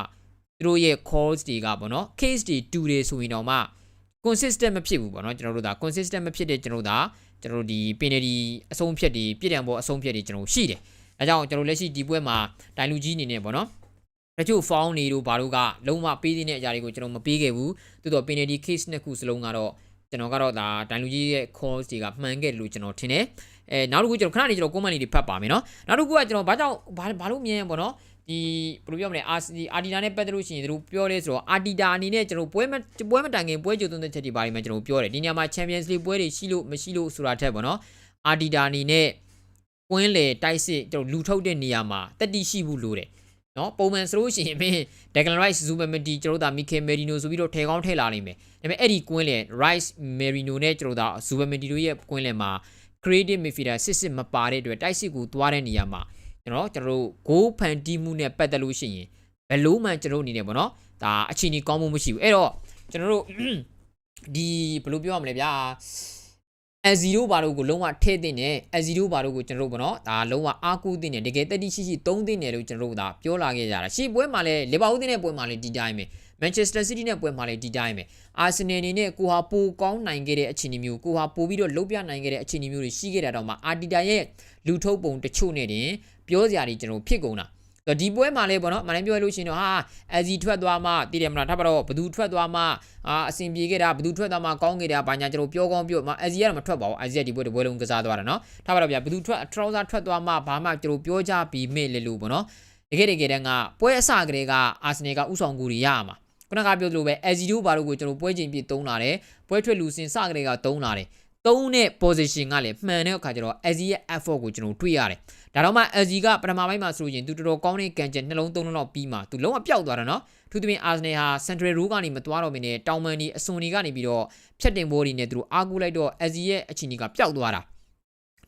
သူတို့ရဲ့ calls တွေကပေါ့နော် case တွေတူတယ်ဆိုရင်တောင်မှ consistent မဖြစ်ဘူးပေါ့နော်ကျွန်တော်တို့ဒါ consistent မဖြစ်တဲ့ကျွန်တော်တို့ဒါကျွန်တော်တို့ဒီ penalty အဆုံးဖြတ်တွေပြည်တံပေါ်အဆုံးဖြတ်တွေကျွန်တော်ရှိတယ်အဲကြောင့်ကျွန်တော်လက်ရှိဒီပွဲမှာတိုင်လူကြီးအနေနဲ့ပေါ့နော်တချို့ foul နေတို့ဘာတို့ကလုံးဝပေးသေးတဲ့အရာတွေကိုကျွန်တော်မပေးခဲ့ဘူးတိုးတော့ penalty case နှစ်ခုစလုံးကတော့ကျွန်တော်ကတော့ဒါတိုင်လူကြီးရဲ့ calls တွေကမှန်ခဲ့တယ်လို့ကျွန်တော်ထင်တယ်အဲနောက်တစ်ခုကျွန်တော်ခဏလေးကျွန်တော် comment တွေဖတ်ပါမယ်နော်နောက်တစ်ခုကကျွန်တော်ဘာကြောင့်ဘာဘာလို့မြင်ပေါ့နော် ဒီဘယ်လိုပြောမလဲအာဒီအာဒီတာနဲ့ပတ်သက်လို့ရှိရင်တို့ပြောလဲဆိုတော့အာဒီတာအနေနဲ့ကျွန်တော်ပွဲမပွဲမတိုင်ခင်ပွဲကြိုသွင်းတဲ့ချက်တွေဘာတွေမှကျွန်တော်ပြောတယ်ဒီနေရာမှာ Champions League ပွဲတွေရှိလို့မရှိလို့ဆိုတာထက်ပေါ့နော်အာဒီတာအနေနဲ့ကွင်းလေတိုက်စစ်ကျွန်တော်လူထုတ်တဲ့နေရာမှာတက်တိရှိဘူးလို့တယ်နော်ပုံမှန်ဆိုလို့ရှိရင်မင်း Declan Rice Zubameti ကျွန်တော်တို့ဒါ Mikel Merino ဆိုပြီးတော့ထဲကောင်းထဲလာနိုင်မယ်ဒါပေမဲ့အဲ့ဒီကွင်းလေ Rice Merino နဲ့ကျွန်တော်တို့ဒါ Zubameti တို့ရဲ့ကွင်းလေမှာ creative midfielder စစ်စစ်မပါတဲ့အတွက်တိုက်စစ်ကိုသွားတဲ့နေရာမှာ ကျွန်တော်ကျွန်တော်တို့ဂိုးဖန်တီးမှုနဲ့ပတ်သက်လို့ရှိရင်ဘယ်လို့မှကျွန်တော်အနေနဲ့ပေါ့နော်ဒါအချိန်ကြီးကောင်းမှုမရှိဘူးအဲ့တော့ကျွန်တော်တို့ဒီဘယ်လိုပြောရမလဲဗျာအဇီရိုဘာတို့ကိုလုံးဝထဲ့တင်တယ်အဇီရိုဘာတို့ကိုကျွန်တော်တို့ပေါ့နော်ဒါလုံးဝအားကိုးတင်တယ်တကယ်တက်တိရှိရှိသုံးတင်တယ်လို့ကျွန်တော်တို့ဒါပြောလာခဲ့ကြတာရှေ့ပွဲမှာလည်းလီဗာပူးတင်တဲ့ပွဲမှာလည်းဒီတိုင်းပဲမန်ချက်စတာစီးတီးနဲ့ပွဲမှာလည်းဒီတိုင်းပဲအာဆင်နယ်အနေနဲ့ကိုဟာပိုကောင်းနိုင်ခဲ့တဲ့အခြေအနေမျိုးကိုဟာပိုပြီးတော့လုတ်ပြနိုင်ခဲ့တဲ့အခြေအနေမျိုးတွေရှိခဲ့တာတော့မှအာတီတာရဲ့လူထုတ်ပုံတချို့နဲ့တင် ပြောစရာတွေကျွန်တော်ဖြစ်ကုန်တာတော့ဒီပွဲမှာလည်းပေါ့နော်မနိုင်ပြောလို့ရှိရင်တော့ဟာအဇီထွက်သွားမှတည်တယ်မလားထပ်ပါတော့ဘသူထွက်သွားမှအာအဆင်ပြေခဲ့တာဘသူထွက်သွားမှကောင်းခဲ့တာဘာညာကျွန်တော်ပြောကောင်းပြောမအဇီကတော့မထွက်ပါဘူးအဇီကဒီပွဲဒီပွဲလုံးကစားသွားတာနော်ထပ်ပါတော့ဗျာဘသူထွက်ထရောင်းစားထွက်သွားမှဘာမှကျွန်တော်ပြောကြပြီးမေ့လေလို့ပေါ့နော်တကယ်တကယ်တမ်းကပွဲအစကတည်းကအာဆင်နယ်ကဥဆောင်ကူတွေရရမှာခုနကပြောသလိုပဲ LG တို့ဘာလို့ကိုကျွန်တော်ပွဲချိန်ပြည့်သုံးလာတယ်ပွဲထွက်လူစင်စကလေးကသုံးလာတယ်သုံးတဲ့ position ကလည်းမှန်တဲ့အခါကျတော့ LG ရဲ့ effort ကိုကျွန်တော်တွေ့ရတယ် ဒါတော့မှ LG ကပထမပိုင်းမှာဆိုရင်သူတော်တော်ကောင်းတဲ့ကန်ချက်နှလုံးသုံးလုံးလောက်ပြီးမှသူလုံးဝပျောက်သွားတာနော်သူသဖြင့် Arsenal ဟာ Central Row ကနေမသွားတော့မင်းနဲ့တောင်မန်ဒီအစွန်ဒီကနေပြီးတော့ဖြတ်တင်ဘောဒီနဲ့သူတို့အားကိုးလိုက်တော့ LG ရဲ့အခြေအနေကပျောက်သွားတာ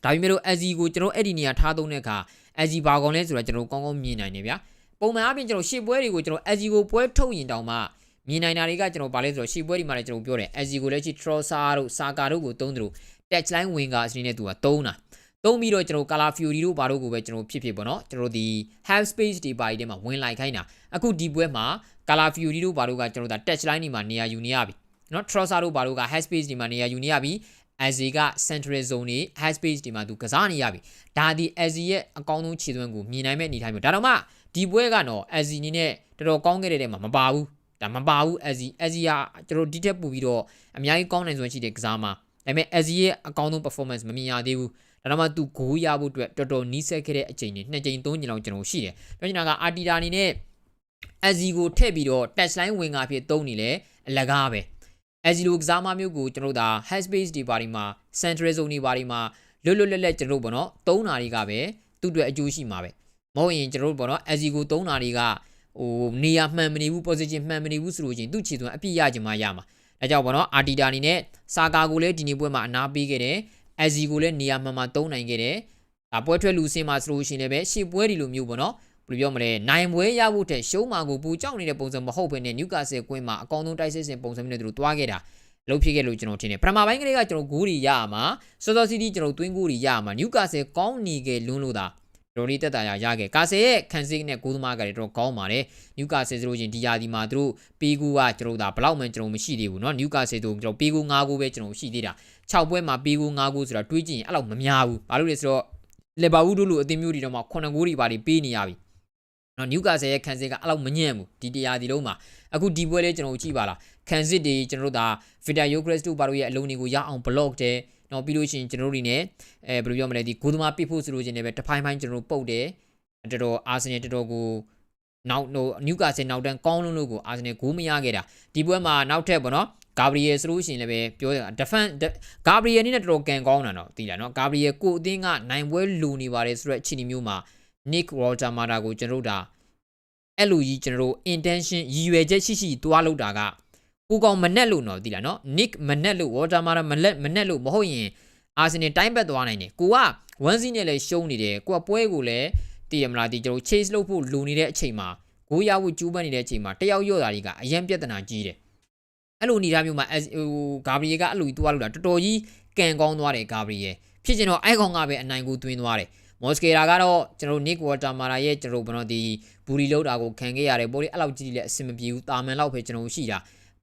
ဒါပေမဲ့လို့ LG ကိုကျွန်တော်အဲ့ဒီနေရာထားသုံးတဲ့အခါ LG ဘာကောင်လဲဆိုတာကျွန်တော်ကောင်းကောင်းမြင်နိုင်တယ်ဗျာပုံမှန်အပြင်ကျွန်တော်ရှေ့ပွဲတွေကိုကျွန်တော် LG ကိုပွဲထုတ်ရင်တောင်မှမြင်နိုင်တာတွေကကျွန်တော်ဗာလဲဆိုတော့ရှေ့ပွဲဒီမှာလည်းကျွန်တော်ပြောတယ် LG ကိုလည်းချီ Trossard တို့ Saka တို့ကိုသုံးတယ်လို့ touch line winger အစင်းနဲ့သူကသုံးတာ သုံးပြီးတော့ကျွန်တော် Color Fury တို့ဘာတို့ကိုပဲကျွန်တော်ဖြစ်ဖြစ်ပေါ့နော်ကျွန်တော်ဒီ half space ဒီပါဒီထဲမှာဝင်လိုက်ခိုင်းတာအခုဒီပွဲမှာ Color Fury တို့ဘာတို့ကကျွန်တော်ဒါ touch line ဒီမှာနေရာယူနေရပြီနော် Trossard တို့ဘာတို့က half space ဒီမှာနေရာယူနေရပြီ Azzy က central zone နေ half space ဒီမှာသူကစားနေရပြီဒါဒီ Azzy ရဲ့အကောင်းဆုံးခြေသွင်းကိုမြင်နိုင်မဲ့အနေထိုင်မျိုးဒါတော့မှဒီပွဲကတော့ Azzy နေနဲ့တော်တော်ကောင်းခဲ့တဲ့ထဲမှာမပါဘူးဒါမပါဘူး Azzy Azzy ကကျွန်တော်ဒီထက်ပိုပြီးတော့အများကြီးကောင်းနိုင်စွမ်းရှိတဲ့ကစားမှာဒါပေမဲ့ SC ရဲ့အကောင်းဆုံး performance မမြင်ရသေးဘူး ဒါတော့မှသူဂိုးရဖို့အတွက်တော်တော်နီးစပ်ခဲ့တဲ့အချိန်တွေနှစ်ချိန်သုံးချိန်လောက်ကျွန်တော်ရှိတယ်ပြောချင်တာကအာတီတာအနေနဲ့ SC ကိုထည့်ပြီးတော့ touch line ဝင်ကာဖြစ်သုံးနေလဲအလကားပဲ SC လိုကစားမမျိုးကိုကျွန်တော်တို့ဒါ high space ဒီပါဒီမှာ central zone ဒီပါဒီမှာလွတ်လွတ်လပ်လပ်ကျွန်တော်တို့ပေါ့နော်သုံးနာတွေကပဲသူ့အတွက်အကျိုးရှိမှာပဲမဟုတ်ရင်ကျွန်တော်တို့ပေါ့နော် SC ကိုသုံးနာတွေကဟိုနေရာမှန်မနေဘူး position မှန်မနေဘူးဆိုလို့ချင်းသူ့ခြေသွင်းအပြည့်ရချင်မှရမှာဒါကြောင့်ပေါ့နော်အာတီတာအနေနဲ့စာကာကိုလည်းဒီနေ့ပွဲမှာအနာပေးခဲ့တယ် SC ကိုလည်းနေရာမှန်မှန်သုံးနိုင်ခဲ့တယ်ဒါပွဲထွက်လူစင်းမှာဆိုလို့ရှိရင်လည်းပဲရှေ့ပွဲဒီလိုမျိုးပေါ့နော်ဘယ်လိုပြောမလဲနိုင်ပွဲရဖို့တဲ့ရှုံးမာကိုပူကြောက်နေတဲ့ပုံစံမဟုတ်ဘဲနဲ့နျူကာဆယ်ကွင်းမှာအကောင်းဆုံးတိုက်စစ်စင်ပုံစံမျိုးနဲ့သူတို့တွားခဲ့တာလုံးဖြစ်ခဲ့လို့ကျွန်တော်ထင်တယ်ပထမပိုင်းကလေးကကျွန်တော်ဂိုးတွေရအောင်မှာစောစောစီးတီးကျွန်တော်တွင်းဂိုးတွေရအောင်မှာနျူကာဆယ်ကောင်းနေခဲ့လွန်းလို့သာဒေါ်လီတက်တာရရခဲ့ကာဆယ်ရဲ့ခံစစ်နဲ့ဂိုးသမားကလည်းတော့ကောင်းပါတယ်နျူကာဆယ်ဆိုလို့ချင်းဒီယာဒီမှာသူတို့ပေးကူကကျွန်တော်ဒါဘလောက်မှကျွန်တော်မရှိသေးဘူးเนาะနျူကာဆယ်တို့ကျွန်တော်ပေးကူ9ကူပဲကျွန်တော်ရှိသေးတာ 6ပွဲမှာပေးကူ9ကူဆိုတာတွေးကြည့်ရင်အဲ့လောက်မများဘူးဘာလို့လဲဆိုတော့လီဗာပူးတို့လိုအသင်းမျိုးတွေတော့မှ9ကူတွေပါတွေပေးနေရပြီနော်နျူကာဆယ်ရဲ့ခံစစ်ကအဲ့လောက်မညံ့ဘူးဒီတရားဒီလုံးမှာအခုဒီပွဲလေးကျွန်တော်ကြည့်ပါလားခံစစ်တွေကျွန်တော်တို့ဒါဗီတာယိုဂရက်စ်တို့ဘာလို့ရဲ့အလုံးတွေကိုရအောင်ဘလော့တယ်နော်ပြီးလို့ရှိရင်ကျွန်တော်တို့တွေ ਨੇ အဲဘယ်လိုပြောမလဲဒီဂိုးသမားပြစ်ဖို့ဆိုလို့ချင်းလည်းပဲတဖိုင်းဖိုင်းကျွန်တော်တို့ပုတ်တယ်တော်တော်အာဆင်နယ်တော်တော်ကို နောက်ဟိုနျူကာဆယ်နောက်တန်းကောင်းလုံးလို့ကိုအာဆင်နယ်ဂိုးမရခဲ့တာဒီပွဲမှာနောက်ထပ်ပေါ့နော်ဂါဘရီယယ်ဆိုလို့ရှိရင်လည်းပဲပြောတယ် defense ဂါဘရီယယ်နဲ့တော်တော်ကန်ကောင်းတာတော့သိလားနော်ဂါဘရီယယ်ကိုအသင်းကနိုင်ပွဲလူနေပါတယ်ဆိုတော့အခြေအနေမျိုးမှာ Nick Walter Mata ကိုကျွန်တော်တို့ဒါအဲ့လိုကြီးကျွန်တော်တို့ intention ရည်ရွယ်ချက်ရှိရှိတွားလောက်တာကကိုကောင်မနဲ့လို့တော့သိလားနော် Nick မနဲ့လို့ Walter Mata မလက်မနဲ့လို့မဟုတ်ရင်အာဆင်နယ်တိုင်းဘက်သွားနိုင်တယ်ကိုက1စီနဲ့လည်းရှုံးနေတယ်ကိုကပွဲကိုလည်း တည်ရမလားဒီကျွန်တော် chase လုပ်ဖို့လိုနေတဲ့အချိန်မှာဂိုးရဖို့ကျူးပန်းနေတဲ့အချိန်မှာတယောက်ရော့တာတွေကအရင်ပြဿနာကြီးတယ်အဲ့လိုအနေအထားမျိုးမှာဟိုဂါဘရီယယ်ကအဲ့လိုကြီးတွားလို့တာတော်တော်ကြီးကန်ကောင်းသွားတယ်ဂါဘရီယယ်ဖြစ်ချင်တော့အိုက်ကောင်ကပဲအနိုင်ကိုသွင်းသွားတယ်မော်စကေရာကတော့ကျွန်တော် Nick Water Mara ရဲ့ကျွန်တော်ဘယ်တော့ဒီဘူရီလောက်တာကိုခံခဲ့ရတယ်ပိုလေးအဲ့လောက်ကြီးလည်းအဆင်မပြေဘူးတာမန်လောက်ပဲကျွန်တော်ရှိတာ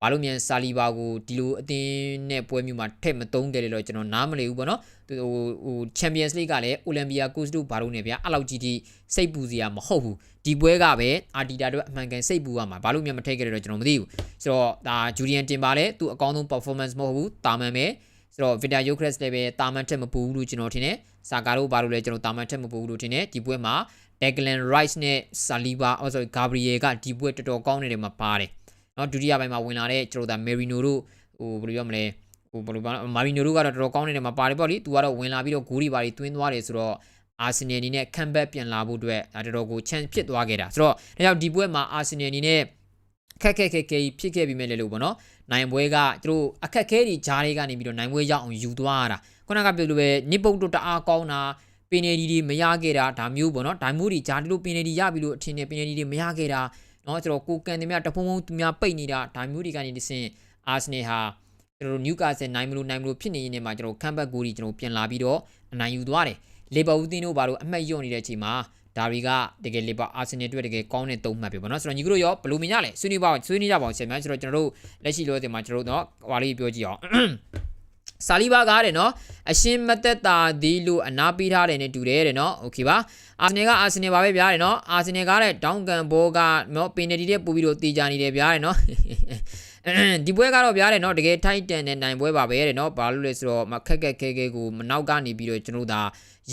ဘာလို့မြန်ဆာလီဘာကိုဒီလိုအသင်းနဲ့ပွဲမျိုးမှာထည့်မသုံးတယ်လေတော့ကျွန်တော်နားမလည်ဘူးပေါ့နော်ဟိုဟို Champions League ကလည်း Olympia Coast တို့ဘာလို့နေဗျာအဲ့လောက်ကြီးကြီးစိတ်ပူစရာမဟုတ်ဘူးဒီပွဲကပဲအာတီတာတို့အမှန်ကန်စိတ်ပူရမှာဘာလို့မြန်မထည့်ခဲ့တယ်တော့ကျွန်တော်မသိဘူးဆိုတော့ဒါဂျူလီယန်တင်ပါလေသူအကောင်းဆုံး performance မဟုတ်ဘူးတာမန်ပဲဆိုတော့ Vita Yokres လည်းပဲတာမန်ထက်မပူဘူးလို့ကျွန်တော်ထင်တယ်။စာကာတို့ဘာလို့လဲကျွန်တော်တာမန်ထက်မပူဘူးလို့ထင်တယ်။ဒီပွဲမှာ Declan Rice နဲ့ Saliba အော် sorry Gabriel ကဒီပွဲတော်တော်ကောင်းနေတယ်မှာပါတယ်။ နော်ဒုတိယပိုင်းမှာဝင်လာတဲ့ကျွန်တော်ဒါ Merino တို့ဟိုဘယ်လိုပြောမလဲဟိုဘယ်လိုပြော Marino တို့ကတော့တော်တော်ကောင်းနေတယ်မှာပါတယ်ပေါ့လေ။ तू ကတော့ဝင်လာပြီးတော့ဂိုးတွေပါတွေတွင်းသွားတယ်ဆိုတော့အာဆင်နယ်အနေနဲ့ comeback ပြန်လာဖို့အတွက်ဒါတော်တော်ကို chance ဖြစ်သွားခဲ့တာဆိုတော့ဒါကြောင့်ဒီပွဲမှာအာဆင်နယ်အနေနဲ့ခက်ခက်ခက်ခဲဖြစ်ခဲ့ပြီးမဲ့လေလို့ပေါ့နော်နိုင်ပွဲကသူတို့အခက်ခဲတွေဂျားတွေကနေပြီးတော့နိုင်ပွဲရောက်အောင်ယူသွားရတာခုနကပြောလို့ပဲနစ်ပုတ်တို့တအားကောင်းတာပင်နေဒီတွေမရခဲ့တာဒါမျိုးပေါ့နော်ဒါမျိုးတွေဂျားတို့ပင်နေဒီရပြီလို့အထင်နဲ့ပင်နေဒီတွေမရခဲ့တာ เนาะကျွန်တော်ကိုကန်တင်မြတဖုံဖုံသူများပိတ်နေတာဒါမျိုးတွေကနေဒီစင်အာဆနယ်ဟာကျွန်တော်နျူကာဆယ်နိုင်မလို့နိုင်မလို့ဖြစ်နေနေမှာကျွန်တော်ခမ်ဘတ်ဂိုးကြီးကျွန်တော်ပြန်လာပြီးတော့အနိုင်ယူသွားတယ်လေဘာဦးတင်းတို့ဘာလို့အမှတ်ယွနေတဲ့အချိန်မှာဒါတွေကတကယ်လေပါအာဆင်နယ်အတွက်တကယ်ကောင်းတဲ့သုံးမှတ်ပဲပေါ့နော်ဆိုတော့ညီတို့ရောဘယ်လိုမြင်ကြလဲဆွေးနွေးပါဆွေးနွေးကြပါအောင်ဆင်များဆိုတော့ကျွန်တော်တို့လက်ရှိလောဆယ်မှာကျွန်တော်တို့တော့ဟွာလေးပြောကြည့်အောင် ဆာလီဘာကားတယ်နော်အရှင်မသက်တာဒီလို့အနာပေးထားတယ်နဲ့တူတယ်တဲ့နော်โอเคပါအာဆင်နယ်ကအာဆင်နယ်ပါပဲဗျာတယ်နော်အာဆင်နယ်ကားတဲ့ဒေါင်းကန်ဘောကနော်ပင်နယ်တီတဲ့ပူပြီးတော့တေချာနေတယ်ဗျာတယ်နော်ဒီပွဲကတော့ဗျားတယ်เนาะတကယ်ထိုက်တန်တဲ့နိုင်ပွဲပါပဲတဲ့เนาะဘာလို့လဲဆိုတော့ခက်ခက်ခဲခဲကိုမနောက်ကနေပြီးတော့ကျွန်တော်တို့ဒါ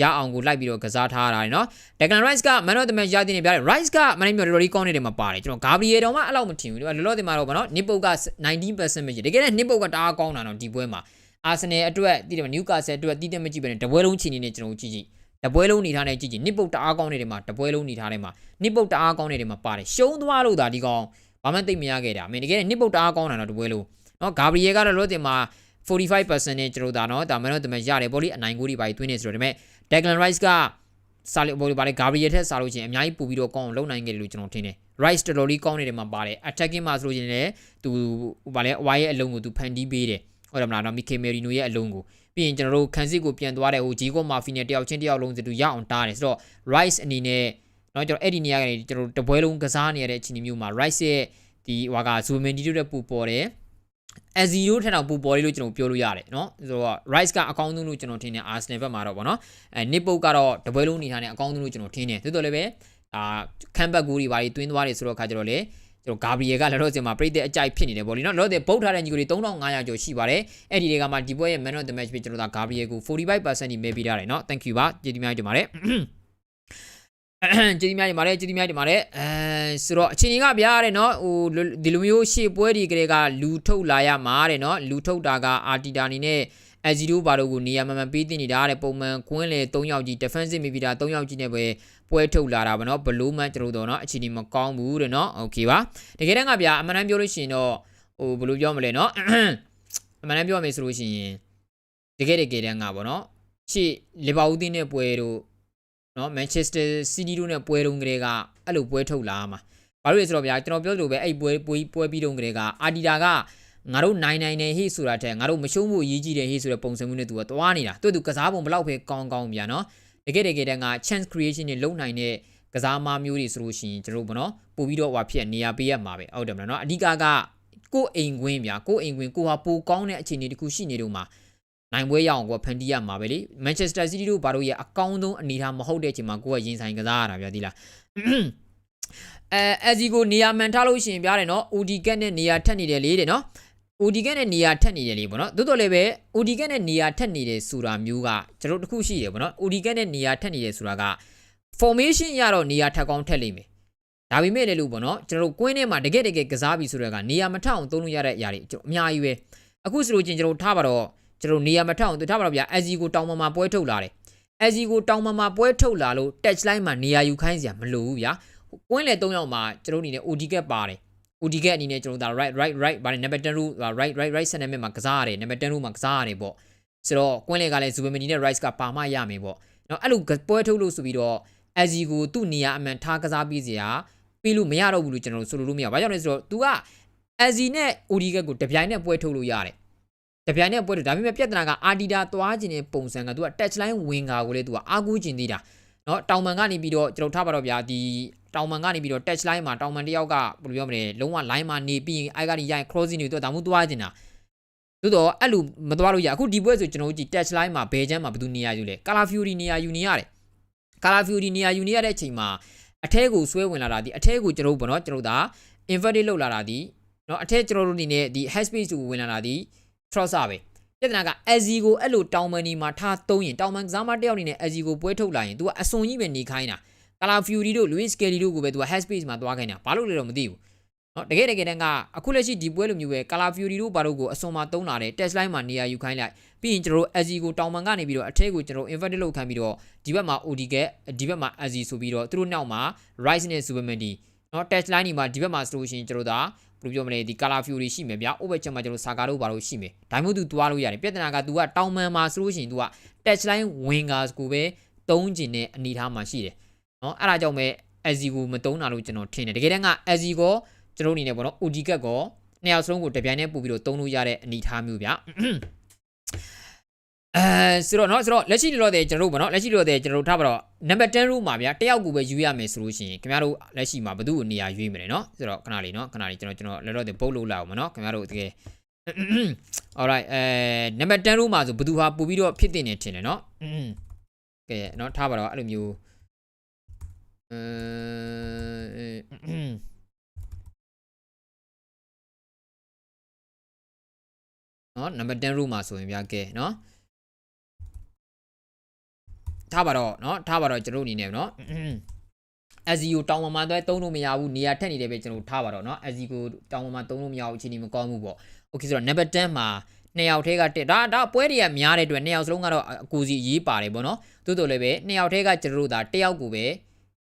ရအောင်ကိုလိုက်ပြီးတော့ကစားထားတာเนาะ Declan Rice က Man of the Match ရတဲ့နေဗျားတယ် Rice ကမနိုင်မျိုးတော်တော်ကောင်းနေတယ်မှာပါတယ်ကျွန်တော် Gabriel တော့မှအဲ့လောက်မထင်ဘူးဒီမှာလောလောတင်မှာတော့ဗောနော် Nippo က19%ပဲရှိတကယ်နဲ့ Nippo ကတအားကောင်းတာနော်ဒီပွဲမှာ Arsenal အတွက်တည်တယ် Newcastle အတွက်တည်တယ်မကြည့်ပဲနဲ့တပွဲလုံးချီနေနေကျွန်တော်ကြည့်ကြည့်တပွဲလုံးနေထားနေကြည့်ကြည့် Nippo တအားကောင်းနေတယ်မှာတပွဲလုံးနေထားတယ်မှာ Nippo တအားကောင်းနေတယ်မှာပါတယ်ရှုံးသွားလို့ဒါဒီကောင်ဘာမှသိမရခဲ့တာအမေတကယ်နှစ်ပုတ်တအားကောင်းတာတော့တပွဲလို့နော်ဂါဘရီယယ်ကတော့လောတင်မှာ45%နဲ့ကျွန်တော်ဒါနော်ဒါမှတော့တမရတယ်ပေါ့လေအနိုင်ကိုတွေပါတွင်းနေဆိုတော့ဒါပေမဲ့ Declan Rice ကစာလို့ဘောလေပါလေဂါဘရီယယ်ထက်စားလို့ချင်းအများကြီးပူပြီးတော့ကောင်းအောင်လုပ်နိုင်ခဲ့တယ်လို့ကျွန်တော်ထင်တယ် Rice တော်တော်လေးကောင်းနေတယ်မှာပါတယ် attacking မှာဆိုလို့ချင်းလည်းသူဗာလေအဝိုင်းရဲ့အလုံးကိုသူဖန်တီးပေးတယ် ဟုတ်တယ်မလားနော်မီကေမယ်ရီနိုရဲ့အလုံးကိုပြီးရင်ကျွန်တော်တို့ခန်းစစ်ကိုပြန်သွားတဲ့ဟိုဂျီကိုမာဖီနဲ့တယောက်ချင်းတယောက်လုံးစီသူရအောင်တားတယ်ဆိုတော့ Rice အနေနဲ့เนาะကျွန်တော်အဲ့ဒီနေရာကနေကျွန်တော်တပွဲလုံးကစားနေရတဲ့အချိန်မျိုးမှာ Rice ရဲ့ဒီဟွာကဇူမင်ဒီတို့တဲ့ပူပေါ်တယ်အဇီရိုထက်တော့ပူပေါ်လေးလို့ကျွန်တော်ပြောလို့ရတယ်เนาะဆိုတော့ Rice ကအကောင်းဆုံးလို့ကျွန်တော်ထင်တယ် Arsenal ဘက်မှာတော့ဗောနော်အဲ Nippo ကတော့တပွဲလုံးနေထားတဲ့အကောင်းဆုံးလို့ကျွန်တော်ထင်တယ်သို့တော်လည်းပဲအာခမ်ဘတ်ဂိုးတွေဘာတွေတွင်းသွားတယ်ဆိုတော့ခါကြတော့လေ ကျွန်တော်ဂါဘရီယယ်ကလည်းတော့စင်မှာပြိသက်အကြိုက်ဖြစ်နေတယ်ဗောလီနော်လောတဲ့ဗုတ်ထားတဲ့ညီကိုတွေ3500ကျော်ရှိပါတယ်အဲ့ဒီတွေကမှဒီပွဲရဲ့ man of the match ဖြစ်ကျွန်တော်ဒါဂါဘရီယယ်ကို45%ညီမဲပေးထားတယ်နော် thank you ပါကျေးဇူးများတင်ပါတယ်ကျေးဇူးများတင်ပါတယ်ကျေးဇူးများတင်ပါတယ်အဲဆိုတော့အချိန်ကြီးကဗျာတဲ့နော်ဟိုဒီလိုမျိုးရှေ့ပွဲတွေကလေးကလူထုတ်လာရမှာတဲ့နော်လူထုတ်တာကအာတီတာအနေနဲ့အဇီရိုဘာတို့ကိုနေရာမှန်မှန်ပေးတင်နေတာတဲ့ပုံမှန်ကွင်းလေ3ယောက်ကြီး defensive midfielder 3ယောက်ကြီးနဲ့ပဲ ပွဲထုတ်လာတာဗောနော်ဘလို့မှကျွန်တော်တို့နော်အခြေအနေမကောင်းဘူးတဲ့နော်โอเคပါတကယ်တမ်းကဗျာအမှန်တမ်းပြောလို့ရှိရင်တော့ဟိုဘလို့ပြောမလဲနော်အမှန်တမ်းပြောရမယ်ဆိုလို့ရှိရင်တကယ်တကယ်တမ်းကဗောနော်ရှေ့လီဗာပူးတင်းနဲ့ပွဲတို့နော်မန်ချက်စတာစီးတီးတို့နဲ့ပွဲတုန်းကလေးကအဲ့လိုပွဲထုတ်လာမှာဘာလို့လဲဆိုတော့ဗျာကျွန်တော်ပြောသလိုပဲအဲ့ပွဲပွဲပွဲပြီးတုန်းကလေးကအာဒီတာကငါတို့နိုင်နိုင်နေဟိဆိုတာတဲ့ငါတို့မရှုံးဖို့အရေးကြီးတယ်ဟိဆိုတဲ့ပုံစံမျိုးနဲ့သူကသွားနေတာသူကသူကစားပုံဘလောက်ပဲကောင်းကောင်းဗျာနော် တကယ်တကယ်တမ်းက chance creation တွေလုံနိုင်တဲ့ကစားမမျိုးတွေဆိုလို့ရှိရင်ကျွန်တော်တို့ဗောနော်ပို့ပြီးတော့ဟွာဖြစ်နေရာပေးရမှာပဲဟုတ်တယ်မလားနော်အဓိကကကိုအိမ်ကွင်းဗျာကိုအိမ်ကွင်းကိုဟာပိုကောင်းတဲ့အခြေအနေတစ်ခုရှိနေတော့မှာနိုင်ပွဲရအောင်ကိုဖန်တီးရမှာပဲလေမန်ချက်စတာစီးတီးတို့ဘာလို့ရဲ့အကောင်းဆုံးအနေထားမဟုတ်တဲ့အချိန်မှာကိုကရင်ဆိုင်ကစားရတာဗျာဒီလားအဲအဇီကိုနေရာမှန်ထားလို့ရှိရင်ပြားတယ်နော် OD ကက်နဲ့နေရာထက်နေတယ်လေတဲ့နော် OD ကက်နဲ့နေရာထက်နေတယ်လေပေါ့နော်တိုးတော်လည်းပဲ OD ကက်နဲ့နေရာထက်နေတယ်ဆိုတာမျိုးကကျွန်တော်တို့တစ်ခုရှိတယ်ပေါ့နော် OD ကက်နဲ့နေရာထက်နေတယ်ဆိုတာက formation ရတော့နေရာထက်ကောင်းထက်လိမ့်မယ်ဒါပေမဲ့လည်းလို့ပေါ့နော်ကျွန်တော်တို့ကွင်းထဲမှာတကယ်တကယ်ကစားပြီးဆိုတော့ကနေရာမထအောင်သုံးလို့ရတဲ့အရာတွေကျွန်တော်အများကြီးပဲအခုဆိုလို့ချင်းကျွန်တော်ထားပါတော့ကျွန်တော်နေရာမထအောင်သူထားပါတော့ဗျာ SG ကိုတောင်မမှာပွဲထုတ်လာတယ် SG ကိုတောင်မမှာပွဲထုတ်လာလို့ touch line မှာနေရာယူခိုင်းစရာမလိုဘူးဗျာကွင်းလေ၃ယောက်မှာကျွန်တော်အနေနဲ့ OD ကက်ပါတယ် OD ကက်အနေနဲ့ကျွန်တော်ဒါ right right right ဗာနံပါတ်10 rule right right right center mid မှာကစားရတယ်နံပါတ်10 rule မှာကစားရတယ်ပေါ့ဆိုတော့ကွင်းလေကလည်း Zubemini နဲ့ Rice ကပါမရမယ်ပေါ့နော်အဲ့လိုပွဲထုတ်လို့ဆိုပြီးတော့ SG ကိုသူ့နေရာအမှန်ထားကစားပြီးစရာပြီးလို့မရတော့ဘူးလို့ကျွန်တော်ဆိုလိုလို့မရဘာကြောင့်လဲဆိုတော့ तू က SG နဲ့ OD ကက်ကိုတပြိုင်နက်ပွဲထုတ်လို့ရတယ်တပြိုင်နက်ပွဲထုတ်ဒါပေမဲ့ပြဿနာက Adida သွားခြင်းတဲ့ပုံစံက तू က touch line ဝင်ကာကိုလေ तू ကအာကူးခြင်းသေးတာနော်တောင်မန်ကနေပြီးတော့ကျွန်တော်ထားပါတော့ဗျာဒီ တောင်မန်ကနေပြီးတော့ touch line မှာတောင်မန်တယောက်ကဘယ်လိုပြောမလဲလုံးဝ line မှာနေပြီးရင်အိုက်ကနေရိုင် crossing တွေတော့ဒါမှမဟုတ်သွားခြင်းတာသို့တော့အဲ့လိုမသွားလို့ရအခုဒီပွဲဆိုကျွန်တော်တို့ကြည့် touch line မှာဘယ်ချမ်းမှာဘယ်သူနေရာယူလဲ Color Fury နေရာယူနေရတယ် Color Fury နေရာယူနေရတဲ့အချိန်မှာအထဲကိုဆွဲဝင်လာတာဒီအထဲကိုကျွန်တော်တို့ဘောနော်ကျွန်တော်တို့ဒါ inverted လောက်လာတာဒီเนาะအထက်ကျွန်တော်တို့အနေနဲ့ဒီ head space ကိုဝင်လာတာဒီ cross ပဲပြဿနာက SG ကိုအဲ့လိုတောင်မန်နီမှာထားသုံးရင်တောင်မန်ကစားမတယောက်အနေနဲ့ SG ကိုပွဲထုတ်လာရင် तू ကအစွန်ကြီးပဲနေခိုင်းတာ ကာလာဖျူရီတို့လူးစ်ကယ်လီတို့ကိုပဲသူက hash space မှာသွားခိုင်းတာဘာလို့လဲတော့မသိဘူးနော်တကယ်တကယ်တမ်းကအခုလက်ရှိဒီပွဲလိုမျိုးပဲ Color Fury တို့ဘာလို့ကိုအစွန်မှာတုံးလာတယ် test line မှာနေရာယူခိုင်းလိုက်ပြီးရင်ကျွန်တော်တို့ SG ကိုတောင်ပံကနေပြီးတော့အထက်ကိုကျွန်တော် inverted လောက်ခံပြီးတော့ဒီဘက်မှာ OD ကဒီဘက်မှာ SG ဆိုပြီးတော့သူတို့နောက်မှာ Rise နဲ့ Superman D နော် test line ဒီမှာဒီဘက်မှာဆိုလို့ရှိရင်ကျွန်တော်တို့ဒါဘယ်လိုပြောမလဲဒီ Color Fury ရှိမယ်ဗျာ overcharge မှာကျွန်တော်စာကားတို့ဘာလို့ရှိမယ်ဒါမျိုးသူသွားလို့ရတယ်ပြဿနာက तू ကတောင်ပံမှာဆိုလို့ရှိရင် तू က test line winger ကိုပဲတုံးကျင်တဲ့အနေအထားမှာရှိတယ် เนาะအဲ့ဒါကြောင့်ပဲ SG ကိုမတုံးတာလို့ကျွန်တော်ထင်တယ်တကယ်တမ်းက SG ကိုကျွန်တော်အနေနဲ့ပေါ့နော် OG ကတ်ကောနှစ်ယောက်စလုံးကိုတပြိုင်တည်းပို့ပြီးတော့တုံးလို့ရတဲ့အနေအထားမျိုးဗျာအဲဆိုတော့เนาะဆိုတော့လက်ရှိလောတဲ့ကျွန်တော်တို့ပေါ့နော်လက်ရှိလောတဲ့ကျွန်တော်တို့ထားပါတော့နံပါတ်10 row မှာဗျာတယောက်ကိုပဲယူရမယ်ဆိုလို့ရှိရင်ခင်ဗျားတို့လက်ရှိမှာဘယ်သူ့ကိုနေရာရွေးမလဲเนาะဆိုတော့ခဏလေးเนาะခဏလေးကျွန်တော်ကျွန်တော်လောလောတဲ့ပုတ်လို့လာအောင်မเนาะခင်ဗျားတို့တကယ် alright အဲနံပါတ်10 row မှာဆိုဘယ်သူဟာပို့ပြီးတော့ဖြစ်တင်နေထင်တယ်เนาะကဲเนาะထားပါတော့အဲ့လိုမျိုး အဲနော်နံပါတ်10 row မှာဆိုရင်ဗျာကဲနော်ထားပါတော့နော်ထားပါတော့ကျွန်တော်အနေနဲ့နော် SE ကိုတောင်းပန်မှသွားသုံးလို့မရဘူးနေရာထက်နေတယ်ပဲကျွန်တော်ထားပါတော့နော် SE ကိုတောင်းပန်မှသုံးလို့မရဘူးအချိန်ကြီးမကောင်းဘူးပေါ့ Okay ဆိုတော့ number 10မှာနှစ်ယောက်ထဲကတက်ဒါဒါပွဲတွေကများတဲ့အတွက်နှစ်ယောက်စလုံးကတော့အကူစီရေးပါတယ်ပေါ့နော်တိုးတိုးလည်းပဲနှစ်ယောက်ထဲကကျွန်တော်တို့ဒါတစ်ယောက်ကိုပဲ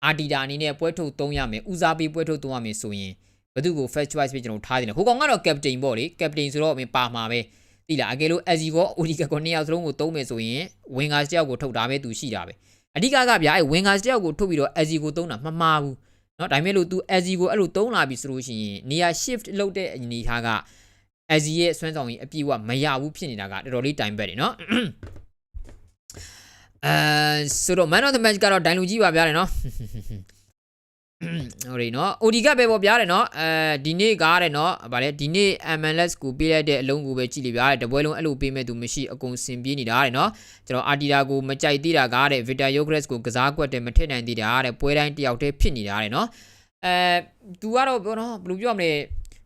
အာတီတာအနေနဲ့ပွဲထုတ်သုံးရမယ်ဦးစားပေးပွဲထုတ်သုံးရမယ်ဆိုရင်ဘသူကို first choice ပဲကျွန်တော်ထားတယ်ဟိုကောင်ကတော့ captain ပေါ့လေ captain ဆိုတော့မင်းပါမှာပဲတိလားအကယ်လို့ SG ကော OD ကောနှစ်ယောက်စလုံးကိုသုံးမယ်ဆိုရင် wingers တယောက်ကိုထုတ်တာပဲသူရှိတာပဲအဓိကကဗျာအဲ wingers တယောက်ကိုထုတ်ပြီးတော့ SG ကိုသုံးတာမမှားဘူးเนาะဒါပေမဲ့လို့ तू SG ကိုအဲ့လိုသုံးလာပြီဆိုလို့ရှိရင်နေရာ shift လုပ်တဲ့အနေထားက SG ရဲ့စွမ်းဆောင်ရည်အပြည့်အဝမရဘူးဖြစ်နေတာကတော်တော်လေးတိုင်ဘက်တယ်เนาะ အဲဆိုတော့ man of the match ကတော့ဒိုင်လူကြီးပါဗျာတယ်နော်ဟိုရီနော် OD ကပဲပေါ့ဗျာတယ်နော်အဲဒီနေ့ကတဲ့နော်ဗါလဲဒီနေ့ MLS ကိုပေးလိုက်တဲ့အလုံးကိုပဲကြည့်လိဗျာတဲ့တပွဲလုံးအဲ့လိုပေးမဲ့သူမရှိအကုန်စင်ပြေးနေတာတဲ့နော်ကျွန်တော်အာတီတာကိုမကြိုက်သေးတာကတဲ့ Victor Yogres ကိုကစားကွက်တယ်မထည့်နိုင်သေးတာတဲ့ပွဲတိုင်းတယောက်တည်းဖြစ်နေတာတဲ့နော်အဲ तू ကတော့ဘောနော်ဘယ်လိုပြောမလဲ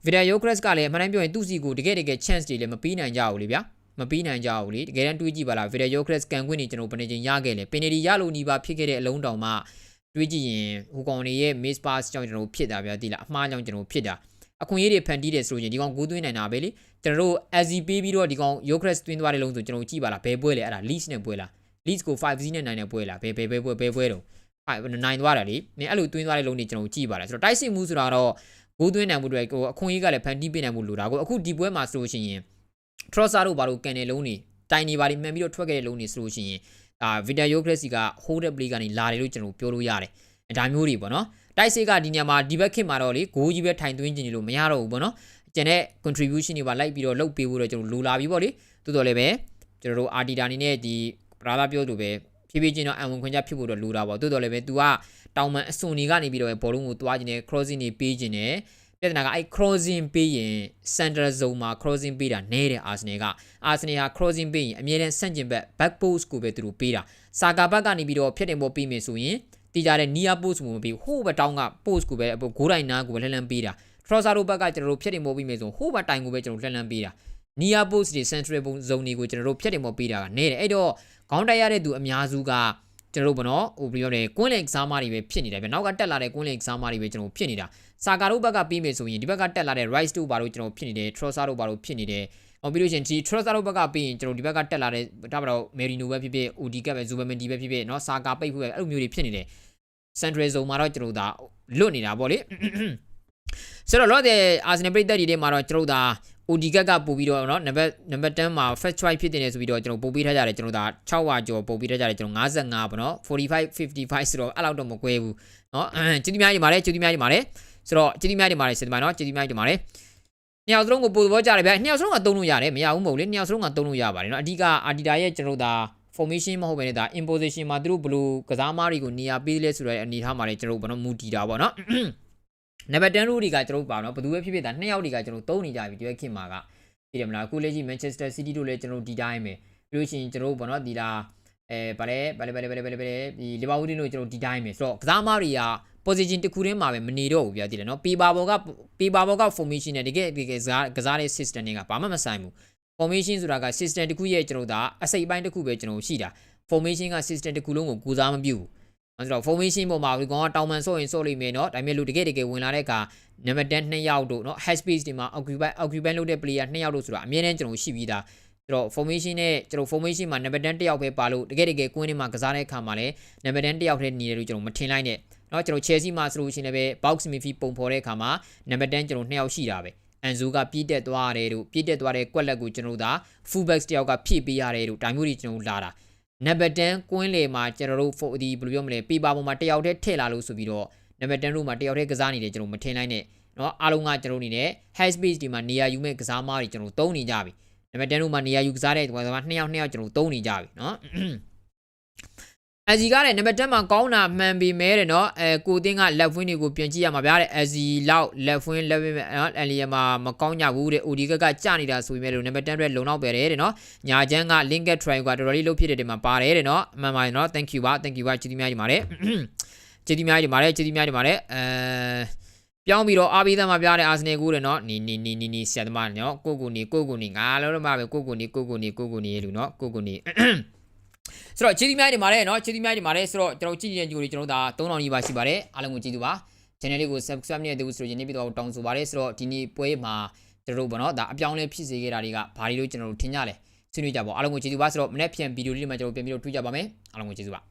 Victor Yogres ကလည်းအမှန်တမ်းပြောရင်သူ့စီကိုတကယ်တကယ် chance တွေလည်းမပေးနိုင်ကြဘူးလေဗျာ မပေးနိုင်ကြဘူးလေတကယ်တမ်းတွေးကြည့်ပါလား Vidal Yokres ကန်ခွင့်နေကျွန်တော်ဘယ်နေချိန်ရခဲ့လဲပင်နယ်ဒီရလို့ညီပါဖြစ်ခဲ့တဲ့အလုံးတောင်မှတွေးကြည့်ရင်ဟိုကောင်တွေရဲ့ miss pass ကြောင့်ကျွန်တော်ဖြစ်တာဗျာတိလားအမှားကြောင့်ကျွန်တော်ဖြစ်တာအခွင့်အရေးတွေဖန်တီးတယ်ဆိုရင်ဒီကောင်ကိုသွင်းနိုင်တာပဲလေကျွန်တော်တို့ SC ပေးပြီးတော့ဒီကောင် Yokres သွင်းသွားတဲ့လုံးဆိုကျွန်တော်ကြည့်ပါလားဘယ်ပွဲလဲအဲ့ဒါ Leeds နဲ့ပွဲလား Leeds ကို5-0နဲ့နိုင်တဲ့ပွဲလားဘယ်ဘယ်ဘယ်ပွဲဘယ်ပွဲတော့5နိုင်သွားတာလေနင်အဲ့လိုသွင်းသွားတဲ့လုံးတွေကျွန်တော်ကြည့်ပါလားဆိုတော့တိုက်စစ်မှုဆိုတာတော့ဂိုးသွင်းနိုင်မှုတွေကိုအခွင့်အရေးကလည်းဖန်တီးပေးနိုင်မှုလိုတာကိုအခုဒီပွဲမှာဆိုလို့ရှိရင် Trossard တို့ဘာလို့ကန်တဲ့လုံးတွေတိုင်နေပါလိမ့်မှန်ပြီးတော့ထွက်ခဲ့တဲ့လုံးတွေဆိုလို့ရှိရင်အာ Vidal Yokres က hold the play ကနေလာတယ်လို့ကျွန်တော်ပြောလို့ရတယ်အဲဒါမျိုးတွေပေါ့နော်တိုက်စစ်ကဒီညမှာဒီဘက်ခင်မှာတော့လေဂိုးကြီးပဲထိုင်သွင်းခြင်းလို့မရတော့ဘူးပေါ့နော်ကျန်တဲ့ contribution တွေပါလိုက်ပြီးတော့လုပ်ပေးဖို့တော့ကျွန်တော်လိုလာပြီပေါ့လေတိုးတော်လည်းပဲကျွန်တော်တို့ Arteta အနေနဲ့ဒီ brother ပြောလို့ပဲဖြည်းဖြည်းချင်းတော့အံဝင်ခွင့်ကြဖြစ်ဖို့တော့လိုတာပေါ့တိုးတော်လည်းပဲ तू ကတောင်မှန်အစွန်တွေကနေပြီးတော့ဘောလုံးကိုတွားခြင်းနဲ့ crossing တွေပေးခြင်းနဲ့ ပြဿနာကအဲ့ crossing ပေးရင် center zone မှာ crossing ပေးတာနဲတယ် Arsenal က Arsenal ဟာ crossing ပေးရင်အမြဲတမ်းဆန့်ကျင်ဘက် back post ကိုပဲသူတို့ပေးတာစာကာဘက်ကနေပြီးတော့ဖြတ်တင်ပေါ်ပေးမယ်ဆိုရင်တီးကြတဲ့ near post ကိုမပေးဟိုးဘက်တောင်းက post ကိုပဲဂိုးတိုင်နာကိုပဲလှမ်းလှမ်းပေးတာ Trossard ဘက်ကကျွန်တော်တို့ဖြတ်တင်ပေါ်ပေးမယ်ဆိုဟိုးဘက်တိုင်ကိုပဲကျွန်တော်လှမ်းလှမ်းပေးတာ near post တွေ central zone တွေကိုကျွန်တော်တို့ဖြတ်တင်ပေါ်ပေးတာကနေတယ်အဲ့တော့ခေါင်းတိုက်ရတဲ့သူအများစုက ကျွန်တော်တို့ဘနော်ဟိုပြီးတော့လေကွင်းလင်ကစားမတွေပဲဖြစ်နေတာဗျနောက်ကတက်လာတဲ့ကွင်းလင်ကစားမတွေပဲကျွန်တော်ဖြစ်နေတာစာကာတို့ဘက်ကပြီးမယ်ဆိုရင်ဒီဘက်ကတက်လာတဲ့ rice တို့ဘာလို့ကျွန်တော်ဖြစ်နေတယ် trosa တို့ဘာလို့ဖြစ်နေတယ်အော်ပြီးလို့ရှင်ဒီ trosa တို့ဘက်ကပြီးရင်ကျွန်တော်ဒီဘက်ကတက်လာတဲ့ဒါမှတော့ merino ပဲဖြစ်ဖြစ် od ကပဲ zuberman ဒီပဲဖြစ်ဖြစ်နော်စာကာပိတ်ဖို့ပဲအဲ့လိုမျိုးတွေဖြစ်နေတယ် central zone မှာတော့ကျွန်တော်ဒါလွတ်နေတာပေါ့လေဆိုတော့လောတဲ့ arsenal ပြည်သက်တွေမှာတော့ကျွန်တော်ဒါ OD ကကပို့ပြီးတော့เนาะနံပါတ်နံပါတ်10မှာ first choice ဖြစ်တယ်ဆိုပြီးတော့ကျွန်တော်ပို့ပေးထားကြတယ်ကျွန်တော်ဒါ6ဝါကျော်ပို့ပေးထားကြတယ်ကျွန်တော်55ပေါ့เนาะ45 55ဆိုတော့အဲ့လောက်တော့မကွဲဘူးเนาะကျေးဇူးများကြီးပါတယ်ကျေးဇူးများကြီးပါတယ်ဆိုတော့ကျေးဇူးများကြီးပါတယ်စင်ပါเนาะကျေးဇူးများကြီးပါတယ်နှစ်ယောက်စလုံးကိုပို့ပေါ်ကြတယ်ဗျနှစ်ယောက်စလုံးကသုံးလို့ရတယ်မရဘူးမဟုတ်လေနှစ်ယောက်စလုံးကသုံးလို့ရပါတယ်เนาะအဓိကအာဒီတာရဲ့ကျွန်တော်ဒါ formation မဟုတ်ဘဲနဲ့ဒါ imposition မှာသူတို့ဘယ်လိုကစားမားတွေကိုနေရာပေးလဲဆိုတဲ့အနေအထားမှာလည်းကျွန်တော်ဘယ်တော့မူတည်တာပေါ့เนาะ နံပါတ်10 rule တွေကကျွန်တော်တို့ပါတော့ဘယ်သူပဲဖြစ်ဖြစ်ဒါနှစ်ယောက်တွေကကျွန်တော်တို့သုံးနေကြပြီဒီခေတ်မှာကသိတယ်မလားအခုလက်ရှိ Manchester City တို့လည်းကျွန်တော်တို့ဒီတိုင်းပဲပြီးလို့ရှိရင်ကျွန်တော်တို့ဘောနော်ဒီလားအဲဗလဲဗလဲဗလဲဗလဲဗလဲဗလဲဒီလီဗာပူးတင်းတို့ကျွန်တော်ဒီတိုင်းပဲဆိုတော့ကစားမတွေက position တစ်ခုတည်းမှာပဲမနေတော့ဘူးပြတည်တယ်နော် paper ဘောက paper ဘောက formation နဲ့တကယ်တကယ်ကစားကစားတဲ့ system တွေကဘာမှမဆိုင်ဘူး formation ဆိုတာက system တစ်ခုရဲ့ကျွန်တော်ဒါအစိပ်ပိုင်းတစ်ခုပဲကျွန်တော်ရှိတာ formation က system တစ်ခုလုံးကိုကူစားမပြုဘူး ဆိုတော့ formation ပေါ်မှာဒီကောင်ကတောင်ပန်ဆော့ရင်ဆော့လိမ့်မယ်เนาะဒါပေမဲ့လူတကယ်တကယ်ဝင်လာတဲ့အခါ number 10နှစ်ယောက်တို့เนาะ high space တွေမှာ occupy occupy လုပ်တဲ့ player နှစ်ယောက်တို့ဆိုတာအမြဲတမ်းကျွန်တော်ရှိပြီးသားကျွန်တော် formation နဲ့ကျွန်တော် formation မှာ number 10တစ်ယောက်ပဲပါလို့တကယ်တကယ်ကွင်းထဲမှာကစားတဲ့အခါမှာလည်း number 10တစ်ယောက်တည်းနေတယ်လို့ကျွန်တော်မထင်လိုက်နဲ့เนาะကျွန်တော် Chelsea မှာဆိုလို့ရှိရင်လည်း box midfield ပုံဖော်တဲ့အခါမှာ number 10ကျွန်တော်နှစ်ယောက်ရှိတာပဲအန်ဇိုကပြည့်တက်သွားတယ်တို့ပြည့်တက်သွားတဲ့ကွက်လက်ကိုကျွန်တော်တို့ဒါ full back တယောက်ကဖြည့်ပေးရတယ်တို့ဒါမျိုးတွေကျွန်တော်လာတာ နံပါတ်10ကွင်းလေမှာကျွန်တော်တို့ဒီဘယ်လိုပြောမလဲပေပါပေါ်မှာတယောက်တည်းထည့်လာလို့ဆိုပြီးတော့နံပါတ်10တို့မှာတယောက်တည်းကစားနေတယ်ကျွန်တော်မထင်လိုက်နဲ့เนาะအားလုံးကကျွန်တော်အနေနဲ့ high space ဒီမှာနေရာယူမဲ့ကစားမားတွေကျွန်တော်သုံးနေကြပြီနံပါတ်10တို့မှာနေရာယူကစားတဲ့ကစားမား2ယောက်2ယောက်ကျွန်တော်သုံးနေကြပြီเนาะ အန်စီကလည်းနံပါတ်10မှာကောင်းတာမှန်ပေမဲ့တဲ့နော်အဲကိုတင်းကလက်ဖွင့်တွေကိုပြင်ကြည့်ရမှာဗျာတဲ့အန်စီလောက်လက်ဖွင့်လက်ပေမဲ့နော်အန်လီယာမှာမကောင်းကြဘူးတဲ့ OD ကကကြနေတာဆိုပေမဲ့လို့နံပါတ်10အတွက်လုံလောက်ပဲတဲ့နော်ညာချမ်းက linked try ကတော်တော်လေးလုတ်ဖြစ်တဲ့တင်မှာပါတယ်တဲ့နော်အမှန်ပါနော် thank you ပါ thank you ပါကျေးဇူးများကြီးပါတယ်ကျေးဇူးများကြီးပါတယ်ကျေးဇူးများကြီးပါတယ်အဲပြောင်းပြီးတော့အာဘီသမားပြတဲ့အာဆနယ်ကိုတဲ့နော်နီနီနီနီနီဆရာသမားနော်ကိုကိုနီကိုကိုနီငါလုံးတော့မှာပဲကိုကိုနီကိုကိုနီကိုကိုနီရဲ့လူနော်ကိုကိုနီ ဆိုတော့ချီတီမြိုင်းတွေမှာလည်းเนาะချီတီမြိုင်းတွေမှာလည်းဆိုတော့ကျွန်တော်ကြည့်နေတဲ့ကြိုတွေကျွန်တော်ဒါ3000ကြီးပါရှိပါတယ်အားလုံးကိုကြည့်သူပါ channel လေးကို subscribe နဲ့တူဆိုတော့ယနေ့ပြီးတော့တောင်းဆိုပါတယ်ဆိုတော့ဒီနေ့ပွဲမှာကျွန်တော်တို့ဘောเนาะဒါအပြောင်းလဲဖြစ်စေခဲ့တာတွေကဘာတွေလို့ကျွန်တော်တို့ထင်ကြလဲဆွေးနွေးကြပါအားလုံးကိုကြည့်သူပါဆိုတော့မနေ့ပြန်ဗီဒီယိုလေးတွေမှာကျွန်တော်ပြန်ပြီးတော့တွေ့ကြပါမယ်အားလုံးကိုကြည့်သူပါ